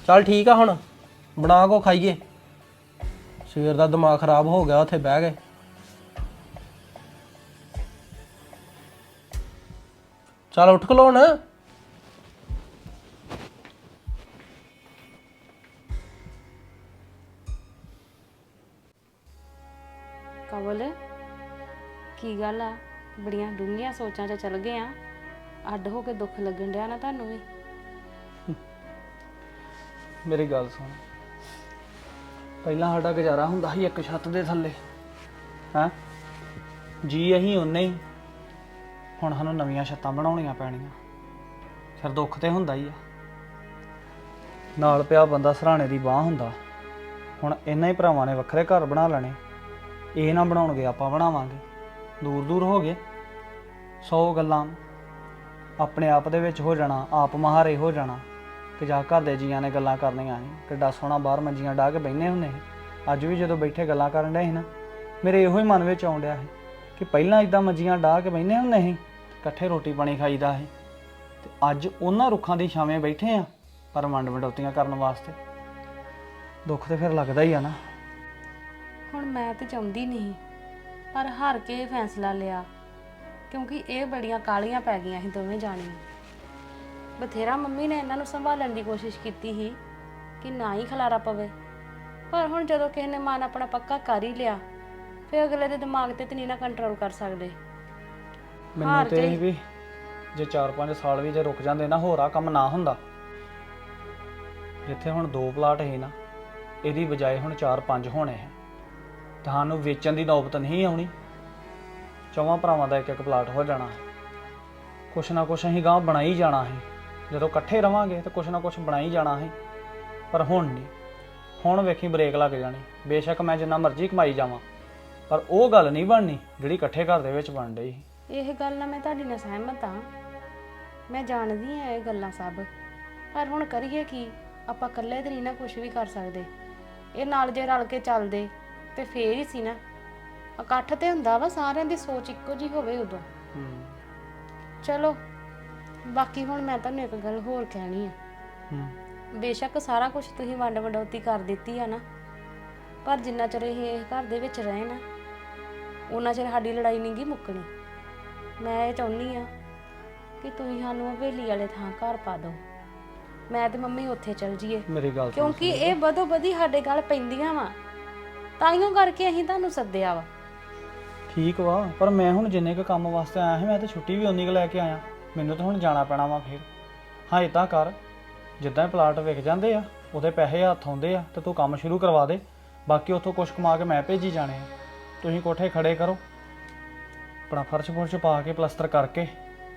ਚੱਲ ਠੀਕ ਆ ਹੁਣ, ਬਣਾ ਕੋ ਖਾਈਏ। ਸਵੇਰ ਦਾ ਦਿਮਾਗ ਖਰਾਬ ਹੋ ਗਿਆ, ਉੱਥੇ ਬਹਿ ਗਏ। ਚੱਲ ਉੱਠ ਖਲੋ ਹੁਣ। ਕਵਲ, ਕੀ ਗੱਲ ਆ? ਬੜੀਆਂ ਡੂੰਘੀਆਂ ਸੋਚਾਂ 'ਚ ਚਲ ਗਏ ਆ। ਅੱਡ ਹੋ ਕੇ ਦੁੱਖ ਲੱਗਣ ਡਿਆ ਨਾ ਤੁਹਾਨੂੰ ਵੀ। ਮੇਰੀ ਗੱਲ ਸੁਣ। ਪਹਿਲਾਂ ਸਾਡਾ ਗੁਜ਼ਾਰਾ ਹੁੰਦਾ ਸੀ ਇੱਕ ਛੱਤ ਦੇ ਥੱਲੇ। ਹਾਂ? ਜੀ ਅਸੀਂ ਉਨੇ ਹੀ। ਹੁਣ ਸਾਨੂੰ ਨਵੀਆਂ ਛੱਤਾਂ ਬਣਾਉਣੀਆਂ ਪੈਣੀਆਂ। ਫਿਰ ਦੁੱਖ ਤੇ ਹੁੰਦਾ ਹੀ ਆ। ਨਾਲ ਪਿਆ ਬੰਦਾ ਸਰਾਣੇ ਦੀ ਬਾਹ ਹੁੰਦਾ। ਹੁਣ ਇਹਨਾਂ ਹੀ ਭਰਾਵਾਂ ਨੇ ਵੱਖਰੇ ਘਰ ਬਣਾ ਲੈਣੇ। ਇਹ ਨਾ ਬਣਾਉਣਗੇ, ਆਪਾਂ ਬਣਾਵਾਂਗੇ। ਦੂਰ ਦੂਰ ਹੋ ਗਏ। 100 ਗੱਲਾਂ। ਆਪਣੇ ਆਪ ਦੇ ਵਿੱਚ ਹੋ ਜਾਣਾ, ਆਪ ਮਹਾਰੇ ਹੋ ਜਾਣਾ। ਕਿ ਜਾ ਘਰ ਦੇ ਜੀਆਂ ਨੇ ਗੱਲਾਂ ਕਰਨੀਆਂ ਸੀ ਕਿੱਡਾ ਸੋਹਣਾ ਬਾਹਰ ਮੰਜੀਆਂ ਢਾ ਕੇ ਬੈਠੇ ਹੁੰਦੇ ਸੀ। ਅੱਜ ਵੀ ਜਦੋਂ ਬੈਠੇ ਗੱਲਾਂ ਕਰਨ ਡਏ ਸੀ ਨਾ, ਮੇਰੇ ਇਹੋ ਹੀ ਮਨ ਵਿੱਚ ਆਉਣ ਡਿਆ ਸੀ ਕਿ ਪਹਿਲਾਂ ਇਦਾਂ ਮੰਜੀਆਂ ਢਾ ਕੇ ਬੈਠੇ ਹੁੰਦੇ ਸੀ, ਇਕੱਠੇ ਰੋਟੀ ਪਾਣੀ ਖਾਈਦਾ ਸੀ। ਤੇ ਅੱਜ ਉਹਨਾਂ ਰੁੱਖਾਂ ਦੀ ਛਾਵੇਂ ਬੈਠੇ ਆ ਪਰ ਵੰਡ ਵਡੋਤੀਆਂ ਕਰਨ ਵਾਸਤੇ। ਦੁੱਖ ਤੇ ਫਿਰ ਲੱਗਦਾ ਹੀ ਆ ਨਾ। ਹੁਣ ਮੈਂ ਤੇ ਚਾਹੁੰਦੀ ਨਹੀਂ, ਪਰ ਹਾਰ ਕੇ ਇਹ ਫੈਸਲਾ ਲਿਆ, ਕਿਉਂਕਿ ਇਹ ਬੜੀਆਂ ਕਾਲੀਆਂ ਪੈ ਗਈਆਂ ਸੀ ਦੋਵੇਂ ਜਾਣੀਆਂ। ਬਥੇਰਾ ਮੰਮੀ ਨੇ ਇਹਨਾਂ ਨੂੰ ਸੰਭਾਲਣ ਦੀ ਕੋਸ਼ਿਸ਼ ਕੀਤੀ ਸੀ ਕਿ ਨਾ ਹੀ ਖਲਾਰਾ ਪਵੇ। ਪਰ ਹੁਣ ਜਦੋਂ ਕਿਸੇ ਨੇ ਮਨ ਆਪਣਾ ਪੱਕਾ ਕਰ ਹੀ ਲਿਆ ਫਿਰ ਅਗਲੇ ਦੇ ਦਿਮਾਗ ਤੇ ਤੇ ਨਹੀਂ ਨਾ ਕੰਟਰੋਲ ਕਰ ਸਕਦੇ। ਮੈਨੂੰ ਤੇ ਇਹ ਵੀ ਜੇ 4-5 ਸਾਲ ਵੀ ਜੇ ਰੁਕ ਜਾਂਦੇ ਨਾ ਹੋਰ ਆ ਕੰਮ ਨਾ ਹੁੰਦਾ। ਜਿੱਥੇ ਹੁਣ ਦੋ ਪਲਾਟ ਹੈ ਨਾ ਇਹਦੀ ਬਜਾਏ ਹੁਣ 4-5 ਹੋਣੇ ਹੈ ਤੁਹਾਨੂੰ ਵੇਚਣ ਦੀ ਨੌਬਤ ਨਹੀਂ ਆਉਣੀ। ਚੌਵਾਂ ਭਰਾਵਾਂ ਦਾ ਇੱਕ ਇੱਕ ਪਲਾਟ ਹੋ ਜਾਣਾ। ਕੁਛ ਨਾ ਕੁਛ ਅਸੀਂ ਗਾਂ ਬਣਾਈ ਜਾਣਾ ਹੈ ਜਦੋਂ ਇਕੱਠੇ ਰਵਾਂਗੇ ਤਾਂ ਕੁਛ ਨਾ ਕੁਛ ਬਣਾਈ ਜਾਣਾ ਹੈ ਪਰ ਹੁਣ ਨਹੀਂ। ਹੁਣ ਵੇਖੀ ਬ੍ਰੇਕ ਲੱਗ ਜਾਣੀ। ਬੇਸ਼ੱਕ ਮੈਂ ਜਿੰਨਾ ਮਰਜ਼ੀ ਕਮਾਈ ਜਾਵਾਂ। ਪਰ ਉਹ ਗੱਲ ਨਹੀਂ ਬਣਨੀ ਜਿਹੜੀ ਇਕੱਠੇ ਘਰ ਦੇ ਵਿੱਚ ਬਣ ਰਹੀ ਇਹ ਗੱਲ ਨਾਲ ਮੈਂ ਤੁਹਾਡੀ ਨਾਲ ਸਹਿਮਤ ਹਾਂ। ਮੈਂ ਜਾਣਦੀ ਹਾਂ ਇਹ ਗੱਲਾਂ ਸਭ। ਪਰ ਹੁਣ ਕਰੀਏ ਕੀ? ਆਪਾਂ ਇਕੱਲੇ ਤੇ ਨਹੀਂ ਨਾ ਕੁਝ ਵੀ ਕਰ ਸਕਦੇ। ਇਹ ਨਾਲ ਜੇ ਰਲ ਕੇ ਚੱਲਦੇ ਤੇ ਫੇਰ ਹੀ ਸੀ ਨਾ। ਇਕੱਠ ਤੇ ਹੁੰਦਾ ਵਾ ਸਾਰਿਆਂ ਦੀ ਸੋਚ ਇੱਕੋ ਜੀ ਹੋਵੇ ਉਦੋਂ। ਚਲੋ ਬਾਕੀ ਹੁਣ ਮੈਂ ਤੁਹਾਨੂੰ ਇੱਕ ਗੱਲ ਹੋਰ ਕਹਿਣੀ ਆ। ਹੂੰ। ਬੇਸ਼ੱਕ ਸਾਰਾ ਕੁਝ ਤੁਸੀਂ ਵੰਡ ਵਡੌਤੀ ਕਰ ਦਿੱਤੀ ਆ ਨਾ ਪਰ ਜਿੰਨਾ ਚਿਰ ਇਹ ਇਸ ਘਰ ਦੇ ਵਿੱਚ ਰਹੇ ਨਾ ਉਹਨਾਂ ਚਿਰ ਸਾਡੀ ਲੜਾਈ ਨਹੀਂ ਗੀ ਮੁੱਕਣੀ। ਮੈਂ ਇਹ ਚਾਹੁੰਦੀ ਆ ਕਿ ਤੁਸੀਂ ਸਾਨੂੰ ਹਵੇਲੀ ਵਾਲੇ ਥਾਂ ਘਰ ਪਾ ਦਿਓ। ਮੈਂ ਤੇ ਮੰਮੀ ਉੱਥੇ ਚਲ ਜੀਏ ਮੇਰੀ ਗੱਲ ਸੁਣ ਕਿਉਂਕਿ ਇਹ ਬਦੋ ਬਦੀ ਸਾਡੇ ਗੱਲ ਪੈਂਦੀਆਂ ਵਾ। ਤਾਈਓ ਕਰਕੇ ਅਸੀਂ ਤੁਹਾਨੂੰ ਸੱਦਿਆ ਵਾ। ਠੀਕ ਵਾ ਪਰ ਮੈਂ ਹੁਣ ਜਿੰਨੇ ਕੁ ਕੰਮ ਵਾਸਤੇ ਆਇਆ ਸੀ ਮੈਂ ਤਾਂ ਛੁੱਟੀ ਵੀ ਉਨੀ ਕੁ ਲੈ ਕੇ ਆਇਆ। ਮੈਨੂੰ ਤਾਂ ਹੁਣ ਜਾਣਾ ਪੈਣਾ ਵਾ ਫਿਰ। ਹਾਂ ਇਦਾਂ ਕਰ। ਜਿੱਦਾਂ ਹੀ ਪਲਾਟ ਵਿਕ ਜਾਂਦੇ ਆ ਉਹਦੇ ਪੈਸੇ ਹੱਥ ਆਉਂਦੇ ਆ ਤੇ ਤੂੰ ਕੰਮ ਸ਼ੁਰੂ ਕਰਵਾ ਦੇ। ਬਾਕੀ ਉੱਥੋਂ ਕੁਛ ਕਮਾ ਕੇ ਮੈਂ ਭੇਜੀ ਜਾਣੇ ਆ। ਤੁਸੀਂ ਕੋਠੇ ਖੜੇ ਕਰੋ। ਆਪਣਾ ਫਰਸ਼ ਫੁਰਸ਼ ਪਾ ਕੇ ਪਲਸਤਰ ਕਰਕੇ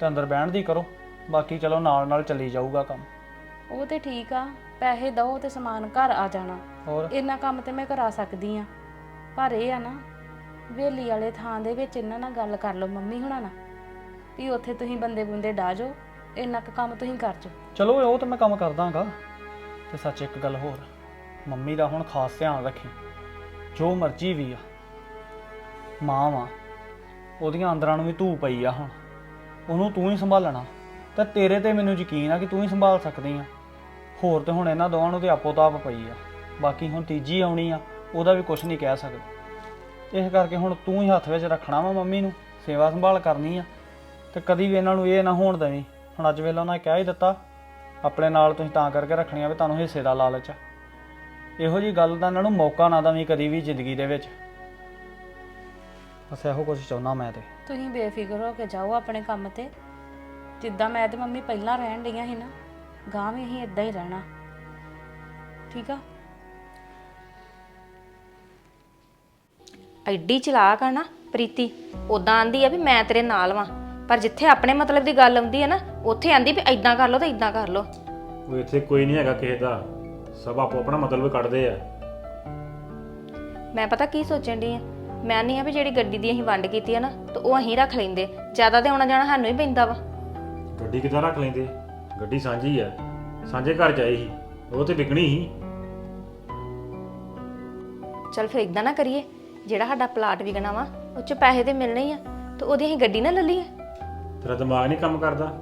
ਤੇ ਅੰਦਰ ਬਹਿਣ ਦੀ ਕਰੋ। ਬਾਕੀ ਚਲੋ ਨਾਲ ਨਾਲ ਚੱਲੀ ਜਾਊਗਾ ਕੰਮ। ਉਹ ਤੇ ਠੀਕ ਆ ਪੈਸੇ ਦਓ ਤੇ ਸਮਾਨ ਘਰ ਆ ਜਾਣਾ। ਹੋਰ? ਇੰਨਾ ਕੰਮ ਤੇ ਮੈਂ ਕਰਾ ਸਕਦੀ ਆ। ਪਰ ਇਹ ਆ ਨਾ ਵੇਲੀ ਵਾਲੇ ਥਾਂ ਦੇ ਵਿੱਚ ਇਹਨਾਂ ਨਾਲ ਗੱਲ ਕਰ ਲਓ ਮੰਮੀ ਹੁਣਾਂ ਨਾਲ। ਵੀ ਉੱਥੇ ਤੁਸੀਂ ਬੰਦੇ ਬੁੰਦੇ ਡਾ ਜਾਓ, ਇੰਨਾ ਕੁ ਕੰਮ ਤੁਸੀਂ ਕਰ ਜਾਓ। ਚਲੋ ਉਹ ਤਾਂ ਮੈਂ ਕੰਮ ਕਰ ਦਾਂਗਾ ਤੇ ਸੱਚ ਇੱਕ ਗੱਲ ਹੋਰ, ਮੰਮੀ ਦਾ ਹੁਣ ਖਾਸ ਧਿਆਨ ਰੱਖੀ। ਜੋ ਮਰਜ਼ੀ ਵੀ ਆ, ਮਾਂ ਵਾ, ਉਹਦੀਆਂ ਅੰਦਰਾਂ ਨੂੰ ਵੀ ਧੂ ਪਈ ਆ ਹੁਣ। ਉਹਨੂੰ ਤੂੰ ਹੀ ਸੰਭਾਲਣਾ। ਤੇ ਤੇਰੇ ਤੇ ਮੈਨੂੰ ਯਕੀਨ ਆ ਕਿ ਤੂੰ ਹੀ ਸੰਭਾਲ ਸਕਦੀ ਆ। ਹੋਰ ਤੇ ਹੁਣ ਇਹਨਾਂ ਦੋਵਾਂ ਨੂੰ ਤੇ ਆਪੋ ਤਾਪ ਪਈ ਆ। ਬਾਕੀ ਹੁਣ ਤੀਜੀ ਆਉਣੀ ਆ, ਉਹਦਾ ਵੀ ਕੁਝ ਨਹੀਂ ਕਹਿ ਸਕਦੇ। ਇਸ ਕਰਕੇ ਹੁਣ ਤੂੰ ਹੀ ਹੱਥ ਵਿੱਚ ਰੱਖਣਾ ਵਾ ਮੰਮੀ ਨੂੰ, ਸੇਵਾ ਸੰਭਾਲ ਕਰਨੀ ਆ। ਤੇ ਕਦੀ ਵੀ ਇਹਨਾਂ ਨੂੰ ਇਹ ਨਾ ਹੋਣ ਦੇਵੀਂ। ਹੁਣ ਅੱਜ ਵੇਲੇ ਉਹਨਾਂ ਕਹਿ ਹੀ ਦਿੱਤਾ, ਆਪਣੇ ਨਾਲ ਤੁਸੀਂ ਤਾਂ ਕਰਕੇ ਰੱਖਣੀਆਂ ਵੀ ਤੁਹਾਨੂੰ ਹਿੱਸੇ ਦਾ ਲਾਲਚ ਆ। ਇਹੋ ਜੀ ਗੱਲ ਦਾ ਇਹਨਾਂ ਨੂੰ ਮੌਕਾ ਨਾ ਦੇਵੀਂ ਕਦੀ ਵੀ ਜ਼ਿੰਦਗੀ ਦੇ ਵਿੱਚ। ਬਸ ਇਹੋ ਕੁਝ ਚਾਹੁੰਦਾ ਮੈਂ ਤੇ। ਤੁਸੀਂ ਬੇਫਿਕਰ ਹੋ ਕੇ ਜਾਓ ਆਪਣੇ ਕੰਮ ਤੇ। ਜਿੱਦਾਂ ਮੈਂ ਤੇ ਮੰਮੀ ਪਹਿਲਾਂ ਰਹਿਣ ਡਈਆਂ ਸੀ ਨਾ ਗਾਂ ਵੀ ਅਸੀਂ ਇਦਾਂ ਹੀ ਰਹਿਣਾ। ਠੀਕ ਆ? ਐਡੀ ਚਲਾਕ ਆ ਨਾ, ਪ੍ਰੀਤੀ। ਉਦਾਂ ਆਂਦੀ ਆ ਵੀ ਮੈਂ ਤੇਰੇ ਨਾਲ ਵਾਂ। ਪਰ ਜਿੱਥੇ ਆਪਣੇ ਮਤਲਬ ਦੀ ਗੱਲ ਆਉਂਦੀ ਹੈ ਨਾ ਉੱਥੇ ਆਂਦੀ ਵੀ ਐਦਾਂ ਕਰ ਲਓ ਤੇ ਐਦਾਂ ਕਰ ਲਓ। ਉਹ ਇੱਥੇ ਕੋਈ ਨਹੀਂ ਹੈਗਾ ਕਿਸੇ ਦਾ। ਸਭ ਆਪੋ ਆਪਣਾ ਮਤਲਬ ਕੱਢਦੇ ਆ। ਮੈਂ ਪਤਾ ਕੀ ਸੋਚਣ ਦੀ ਆ? ਮੈਂ ਨਹੀਂ ਆ ਵੀ ਜਿਹੜੀ ਗੱਡੀ ਦੀ ਅਸੀਂ ਵੰਡ ਕੀਤੀ ਆ ਨਾ ਤੇ ਉਹ ਅਸੀਂ ਰੱਖ ਲੈਂਦੇ। ਜ਼ਿਆਦਾ ਤੇ ਆਉਣਾ ਜਾਣਾ ਸਾਨੂੰ ਹੀ ਪੈਂਦਾ ਵਾ। ਗੱਡੀ ਕਿੱਦਾਂ ਰੱਖ ਲੈਂਦੇ? ਗੱਡੀ ਸਾਂਝੀ ਆ। ਸਾਂਝੇ ਘਰ ਜਾਈ ਸੀ। ਉਹ ਤੇ ਵਿਕਣੀ ਸੀ। ਚਲ ਫਿਰ ਇਦਾਂ ਨਾ ਕਰੀਏ। ਜਿਹੜਾ ਸਾਡਾ ਪਲਾਟ ਵਿਕਣਾ ਵਾ ਉਹ ਚ ਪੈਸੇ ਤੇ ਮਿਲਣੇ ਹੀ ਆ। ਤੇ ਉਹਦੀ ਅਸੀਂ ਗੱਡੀ ਨਾ ਲੈ ਲਈਏ ਤੇਰਾ ਦਿਮਾਗ ਨਹੀਂ ਕੰਮ ਕਰਦਾ।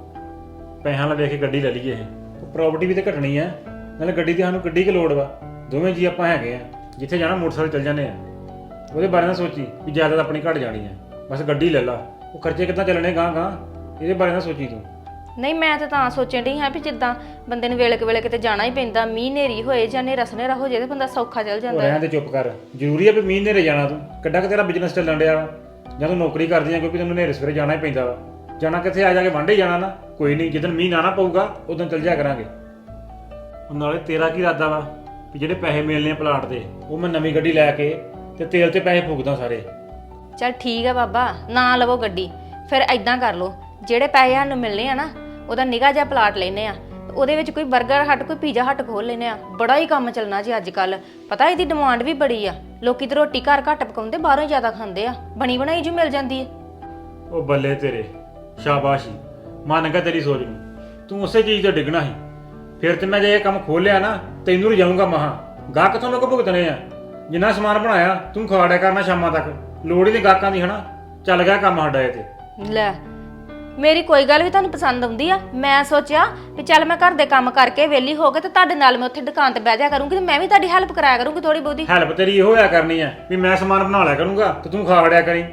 ਪੈਸਿਆਂ ਨਾਲ ਵੇਖ ਕੇ ਗੱਡੀ ਲੈ ਲਈਏ ਇਹ। ਪ੍ਰਾਪਰਟੀ ਵੀ ਤੇ ਘਟਣੀ ਆ ਨਾਲੇ ਗੱਡੀ ਦੀ ਸਾਨੂੰ ਗੱਡੀ ਕਿ ਲੋੜ ਵਾ। ਦੋਵੇਂ ਜੀ ਆਪਾਂ ਹੈਗੇ ਆ ਜਿੱਥੇ ਜਾਣਾ ਮੋਟਰਸਾਈਕਲ ਚੱਲ ਜਾਂਦੇ ਆ। ਉਹਦੇ ਬਾਰੇ ਨਾ ਸੋਚੀ ਵੀ ਜ਼ਿਆਦਾ ਆਪਣੀ ਘਟ ਜਾਣੀ ਆ। ਬਸ ਗੱਡੀ ਲੈ ਲਾ। ਉਹ ਖਰਚੇ ਕਿੱਦਾਂ ਚੱਲਣੇ ਗਾਂ ਗਾਂ ਇਹਦੇ ਬਾਰੇ ਨਾ ਸੋਚੀ ਤੂੰ। ਨਹੀਂ ਮੈਂ ਤਾਂ ਤਾਂ ਸੋਚਣ ਡਈ ਹਾਂ ਵੀ ਜਿੱਦਾਂ ਬੰਦੇ ਨੂੰ ਵੇਲੇ ਕੁ ਵੇਲੇ ਕਿਤੇ ਜਾਣਾ ਹੀ ਪੈਂਦਾ ਮੀਂਹ ਨੇਰੀ ਹੋਏ ਜਾਂ ਨੇਰਾ ਸਨੇਰਾ ਹੋ ਜੇ ਤੇ ਬੰਦਾ ਸੌਖਾ ਚੱਲ ਜਾਂਦਾ। ਰਹਿਣ ਦੇ ਚੁੱਪ ਕਰ। ਜ਼ਰੂਰੀ ਆ ਵੀ ਮੀਂਹ ਨੇਰੇ ਜਾਣਾ ਤੂੰ। ਕਿੱਡਾ ਕਿ ਤੇਰਾ ਬਿਜ਼ਨਸ ਚੱਲਣ ਡਿਆ ਵਾ। ਜਾਂ ਤੂੰ ਨੌਕਰੀ ਕਰਦੀ ਆ ਕਿਉਂਕਿ ਤੈਨੂੰ ਨੇਰੇ ਸਵੇਰੇ ਜਾਣਾ ਹੀ ਪੈਂਦਾ ਵਾ। ਜਾਣਾ ਕਿੱਥੇ ਆ ਜਾ ਕੇ ਵਾਂਢੇ ਜਾਣਾ ਨਾ। ਕੋਈ ਨਹੀਂ ਜਦੋਂ ਮੀਂਹ ਨਾ ਨਾ ਪਊਗਾ ਉਦੋਂ ਚੱਲ ਜਾ ਕਰਾਂਗੇ। ਉਹ ਨਾਲੇ ਤੇਰਾ ਕੀ ਇਰਾਦਾ ਵਾ ਵੀ ਜਿਹੜੇ ਪੈਸੇ ਮਿਲਨੇ ਆ ਪਲਾਟ ਦੇ ਉਹ ਮੈਂ ਨਵੀਂ ਗੱਡੀ ਲੈ ਕੇ ਤੇ ਤੇਲ ਤੇ ਪੈਸੇ ਫੂਕਦਾ ਸਾਰੇ। ਚਲ ਠੀਕ ਆ ਬਾਬਾ ਨਾ ਲਵੋ ਗੱਡੀ ਫਿਰ ਐਦਾਂ ਕਰ ਲਓ। ਜਿਹੜੇ ਪੈਸੇ ਸਾਨੂੰ ਮਿਲਨੇ ਆ ਨਾ ਉਹਦਾ ਨਿਗਾਹ ਜਿਹਾ ਪਲਾਟ ਲੈਨੇ ਆ। ਉਹਦੇ ਵਿੱਚ ਕੋਈ 버ਗਰ ਹੱਟ ਕੋਈ ਪੀਜ਼ਾ ਹੱਟ ਖੋਲ ਲੈਨੇ ਆ। ਬੜਾ ਹੀ ਕੰਮ ਚੱਲਣਾ ਜੀ ਅੱਜ ਕੱਲ ਪਤਾ ਇਹਦੀ ਡਿਮਾਂਡ ਵੀ ਬੜੀ ਆ। ਲੋਕੀ ਤੇ ਰੋਟੀ ਘਰ ਘੱਟ ਪਕਾਉਂਦੇ ਬਾਹਰੋਂ ਹੀ ਜ਼ਿਆਦਾ ਖਾਂਦੇ ਆ। ਬਣੀ ਬਣਾਈ ਜੀ ਮਿਲ ਜਾਂਦੀ ਹੈ ਉਹ ਬੱਲੇ ਤੇਰੇ। ਸ਼ਾਬਾਸ਼ੀ। ਮੰਨ ਗਿਆ ਤੇਰੀ ਸੋਚ ਨੂੰ। ਤੂੰ ਉਸੇ ਚੀਜ਼ ਤੇ ਡਿੱਗਣਾ ਸੀ। ਫਿਰ ਤੇ ਮੈਂ ਜੇ ਇਹ ਕੰਮ ਖੋਲਿਆ ਨਾ ਤੈਨੂੰ ਰਜਾਊਂਗਾ ਮਹਾ। ਗਾਹ ਕਿੱਥੋਂ ਲੋਕ ਭੁਗਤਣੇ ਆ। ਜਿੰਨਾ ਸਮਾਨ ਬਣਾਇਆ ਤੂੰ ਖਵਾੜਿਆ ਕਰਨਾ ਸ਼ਾਮਾਂ ਤੱਕ। ਲੋੜ ਹੀ ਨਹੀਂ ਗਾਹਕਾਂ ਦੀ ਹਨਾ? ਚੱਲ ਗਿਆ ਕੰਮ ਸਾਡਾ ਇਹ ਤੇ ਲੈ ਮੇਰੀ ਕੋਈ ਗੱਲ ਵੀ ਤੁਹਾਨੂੰ ਪਸੰਦ ਆਉਂਦੀ ਆ? ਮੈਂ ਸੋਚਿਆ ਕਿ ਚੱਲ ਮੈਂ ਘਰ ਦੇ ਕੰਮ ਕਰਕੇ ਵਿਹਲੀ ਹੋ ਕੇ ਤੇ ਤੁਹਾਡੇ ਨਾਲ ਮੈਂ ਉੱਥੇ ਦੁਕਾਨ ਤੇ ਬਹਿ ਜਾ ਕਰੂੰਗੀ ਤੇ ਮੈਂ ਵੀ ਤੁਹਾਡੀ ਹੈਲਪ ਕਰਾਇਆ ਕਰੂੰਗੀ ਥੋੜੀ ਬਹੁਤੀ। ਹੈਲਪ ਤੇਰੀ ਇਹੋ ਹੋਇਆ ਕਰਨੀ ਆ ਵੀ ਮੈਂ ਸਮਾਨ ਬਣਾ ਲਿਆ ਕਰੂੰਗਾ ਤੇ ਤੂੰ ਖਵਾੜਿਆ ਕਰੀ।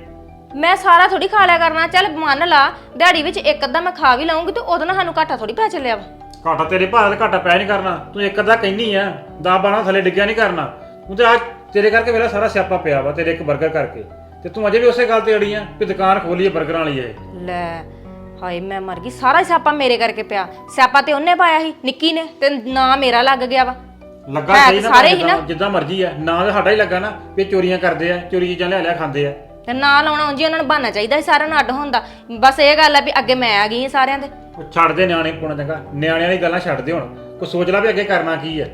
ਮੈਂ ਸਾਰਾ ਥੋੜੀ ਖਾ ਲਿਆ ਕਰਨਾ ਚੱਲ ਮੰਨ ਲਾ ਦਿਹਾੜੀ ਵਿੱਚ ਇੱਕ ਅੱਧਾ ਮੈਂ ਖਾ ਵੀ ਲਵਾਂਗੀ ਤੇ ਉਹਦੇ ਨਾਲ ਸਾਨੂੰ ਘਾਟਾ ਥੋੜੀ ਪੈ ਚੱਲਿਆ ਵਾ। ਘਾਟਾ ਤੇਰੇ ਭਾਅ ਦਾ ਘਾਟਾ ਪੈ ਨਹੀਂ ਕਰਨਾ ਤੂੰ ਇੱਕ ਅੱਧਾ ਕਹਿਨੀ ਆ ਦਾ ਬਾਣਾ ਥੱਲੇ ਡਿੱਗਿਆ ਨਹੀਂ ਕਰਨਾ। ਤੂੰ ਤੇ ਆ ਤੇਰੇ ਕਰਕੇ ਮੇਰਾ ਸਾਰਾ ਸਿਆਪਾ ਪਿਆ ਵਾ ਤੇਰੇ ਇੱਕ 버ਗਰ ਕਰਕੇ। ਤੇ ਤੂੰ ਅਜੇ ਵੀ ਉਸੇ ਗੱਲ ਤੇ ਅੜੀ ਆ ਕਿ ਦੁਕਾਨ ਖੋਲੀ ਹੈ 버ਗਰਾਂ ਵਾਲੀ ਇਹ। ਲੈ ਹਾਏ ਮੈਂ ਮਰ ਗਈ। ਸਾਰਾ ਸਿਆਪਾ ਮੇਰੇ ਕਰਕੇ ਪਿਆ। ਸਿਆਪਾ ਤੇ ਉਹਨੇ ਪਾਇਆ ਸੀ ਨਿੱਕੀ ਨੇ ਤੇ ਨਾ ਮੇਰਾ ਲੱਗ ਗਿਆ ਵਾ। ਲੱਗਾ ਹੈ ਸਹੀ ਤਾਂ ਨਾ ਸਾਰੇ ਹੀ ਜਿੱਦਾਂ- ਨਾ। ਜਿੱਦਾਂ ਮਰਜ਼ੀ ਆ। ਨਾ ਤਾਂ ਸਾਡਾ ਹੀ ਲੱਗਾ ਨਾ ਵੀ ਚੋਰੀਆਂ ਕਰਦੇ ਆ ਚੋਰੀ ਚੀਜ਼ਾਂ ਲੈ ਲਿਆ ਖਾਂਦੇ ਆ। ਤੇ ਨਾ ਲਾਉਣਾ ਉਂਝ ਹੀ ਉਹਨਾਂ ਨੂੰ ਬਹਾਨਾ ਚਾਹੀਦਾ ਸੀ ਸਾਰਿਆਂ ਨੂੰ ਅੱਡ ਹੁੰਦਾ। ਬਸ ਇਹ ਗੱਲ ਆ ਵੀ ਅੱਗੇ ਮੈਂ ਆ ਗਈ ਹਾਂ ਸਾਰਿਆਂ ਦੇ। ਉਹ ਛੱਡ ਦੇ ਨਿਆਣੇ ਪੁਣਾ ਚੰਗਾ ਨਿਆਣਿਆਂ ਦੀ ਗੱਲਾਂ ਛੱਡ ਦੇ ਹੁਣ। ਕੋਈ ਸੋਚ ਲੈ ਵੀ ਅੱਗੇ ਕਰਨਾ ਕੀ ਆ।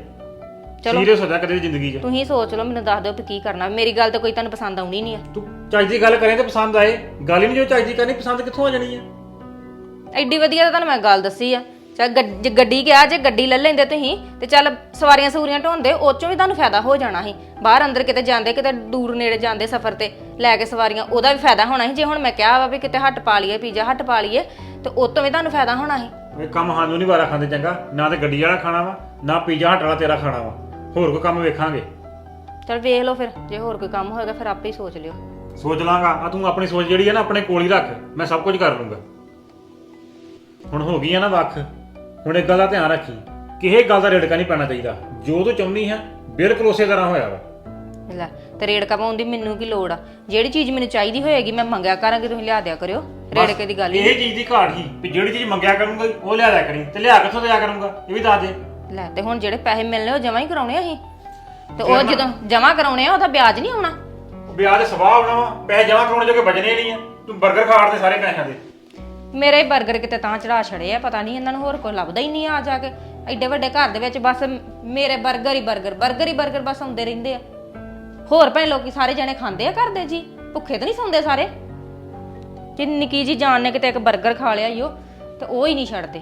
ਚਲੋ। ਸੀਰੀਅਸ ਹੋ ਜਾ ਕਦੇ ਵੀ ਜ਼ਿੰਦਗੀ 'ਚ। ਤੁਸੀਂ ਸੋਚ ਲਓ ਮੈਨੂੰ ਦੱਸ ਦਿਓ ਵੀ ਕੀ ਕਰਨਾ। ਮੇਰੀ ਗੱਲ ਤਾਂ ਕੋਈ ਤੁਹਾਨੂੰ ਪਸੰਦ ਆਉਣੀ ਨਹੀਂ ਆ। ਤੂੰ ਚੱਜ ਦੀ ਗੱਲ ਕਰੇ ਤੇ ਪਸੰਦ ਆਏ। ਗੱਲ ਹੀ ਨਹੀਂ ਜੋ ਚੱਜ ਦੀ ਕਰਨੀ ਪਸੰਦ ਕਿੱਥੋਂ ਆ ਜਾਣੀ ਆ? ਐਡੀ ਵਧੀਆ ਤਾਂ ਤੁਹਾਨੂੰ ਮੈਂ ਗੱਲ ਦੱਸੀ ਆ। ਜੇ ਗੱਡੀ ਗਿਆ ਜੇ ਗੱਡੀ ਲੈ ਲੈਂਦੇ ਤੁਸੀਂ ਤੇ ਚੱਲ ਸਵਾਰੀਆਂ ਸੂਰੀਆਂ ਢੋਂਦੇ ਉਹ ਚੋਂ ਵੀ ਤੁਹਾਨੂੰ ਫਾਇਦਾ ਹੋ ਜਾਣਾ ਸੀ। ਬਾਹਰ ਅੰਦਰ ਕਿਤੇ ਜਾਂਦੇ ਕਿਤੇ ਦੂਰ ਨੇੜੇ ਜਾਂਦੇ ਸਫ਼ਰ ਤੇ ਲੈ ਕੇ ਸਵਾਰੀਆਂ ਉਹਦਾ ਵੀ ਫਾਇਦਾ ਹੋਣਾ ਸੀ। ਜੇ ਹੁਣ ਮੈਂ ਕਿਹਾ ਵਾ ਵੀ ਕਿਤੇ ਹੱਟ ਪਾ ਲਈਏ ਪੀਜ਼ਾ ਹੱਟ ਪਾ ਲਈਏ ਤੇ ਉਹ ਤੋਂ ਵੀ ਤੁਹਾਨੂੰ ਫਾਇਦਾ ਹੋਣਾ ਸੀ। ਇਹ ਕੰਮ ਸਾਨੂੰ ਨਹੀਂ ਵਾਰਾ ਖਾਂਦੇ ਚੰਗਾ ਨਾ ਤੇ ਗੱਡੀ ਵਾਲਾ ਖਾਣਾ ਵਾ ਨਾ ਪੀਜ਼ਾ ਹਟ ਵਾਲਾ ਤੇਰਾ ਖਾਣਾ ਵਾ। ਹੋਰ ਕੋਈ ਕੰਮ ਵੇਖਾਂਗੇ? ਚਲ ਵੇਖ ਲਓ ਫਿਰ ਜੇ ਹੋਰ ਕੋਈ ਕੰਮ ਹੋਏਗਾ ਫਿਰ ਆਪੇ ਹੀ ਸੋਚ ਲਿਓ। ਸੋਚ ਲਾਂਗਾ। ਆ ਤੂੰ ਆਪਣੀ ਸੋਚ ਜਿਹੜੀ ਹੈ ਨਾ ਆਪਣੇ ਕੋਲ ਹੀ ਰੱਖ। ਮੈਂ ਸਭ ਕੁਝ ਕਰ ਲੂੰਗਾ। ਹੁਣ ਹੋ ਗਈ ਆ ਨਾ ਵੱਖ। ਹੁਣ ਇੱਕ ਗੱਲ ਦਾ ਧਿਆਨ ਰੱਖੀ। ਕਿਸੇ ਗੱਲ ਦਾ ਰੇੜਕਾ ਨਹੀਂ ਪੈਣਾ ਚਾਹੀਦਾ। ਜੋ ਤੂੰ ਚਾਹੁੰਦੀ ਹੈ ਬਿਲਕੁਲ ਉਸੇ ਤਰ੍ਹਾਂ ਹੋਇਆ ਵਾ। ਲੈ ਤੇ ਰੇੜਕਾ ਪਾਉਣ ਦੀ ਮੈਨੂੰ ਕੀ ਲੋੜ ਆ? ਜਿਹੜੀ ਚੀਜ਼ ਮੈਨੂੰ ਚਾਹੀਦੀ ਹੋਏਗੀ ਮੈਂ ਮੰਗਿਆ ਕਰਾਂਗੀ ਤੁਸੀਂ ਲਿਆ ਦਿਆ ਕਰਿਓ। ਰੇੜਕੇ ਦੀ ਗੱਲ ਹੀ ਇਹ ਚੀਜ਼ ਦੀ ਘਾਟ ਹੀ ਵੀ ਜਿਹੜੀ ਚੀਜ਼ ਮੰਗਿਆ ਕਰੂੰਗਾ ਉਹ ਲਿਆ ਦਿਆ ਕਰੀ। ਤੇ ਲਿਆ ਕਿੱਥੋਂ ਦਿਆ ਕਰੂੰਗਾ? ਇਹ ਵੀ ਦੱਸ ਦੇ। ਲੈ ਤੇ ਹੁਣ ਜਿਹੜੇ ਪੈਸੇ ਮਿਲਨੇ ਉਹ ਜਮਾ ਹੀ ਕਰਾਉਣੇ ਆ ਅਸੀਂ। ਤੇ ਉਹ ਜਦੋਂ ਜਮਾ ਕਰਾਉਣੇ ਆ ਉਹਦਾ ਵਿਆਜ ਨਹੀਂ ਆਉਣਾ। ਵਿਆਹ ਦੇ ਸਵਾਹ ਆਉਣਾ ਵਾ। ਪੈਸੇ ਜਮਾ ਕਰਾਉਣ ਜੋਗੇ ਬਚਣੇ ਨਹੀਂ ਆ। ਤੂੰ 버ਗਰ ਖਾੜ ਦੇ ਸਾਰੇ ਪੈਸਿਆਂ ਦੇ। ਮੇਰੇ 버ਗਰ ਕਿਤੇ ਤਾਂ ਚੜਾ ਛੜੇ ਆ, ਪਤਾ ਨਹੀਂ ਇਹਨਾਂ ਨੂੰ ਹੋਰ ਕੋਈ ਲੱਭਦਾ ਹੀ ਨਹੀਂ ਆ ਜਾ ਕੇ। ਐਡੇ ਵੱਡੇ ਘਰ ਦੇ ਵਿੱਚ ਬਸ ਮੇਰੇ 버ਗਰ ਹੀ 버ਗਰ 버ਗਰ ਹੀ 버ਗਰ ਬਸ ਆਉਂਦੇ ਰਹਿੰਦੇ ਆ। ਹੋਰ ਭਾਵੇਂ ਲੋਕੀ ਸਾਰੇ ਜਣੇ ਖਾਂਦੇ ਆ ਘਰ ਦੇ ਜੀ? ਭੁੱਖੇ ਤਾਂ ਨਹੀਂ ਸੌਂਦੇ ਸਾਰੇ? ਕਿ ਕੀ ਜੀ ਜਾਨ ਨੇ ਕਿਤੇ ਇੱਕ 버ਗਰ ਖਾ ਲਿਆ ਈਓ ਤੇ ਉਹ ਹੀ ਨਹੀਂ ਛੱਡਦੇ।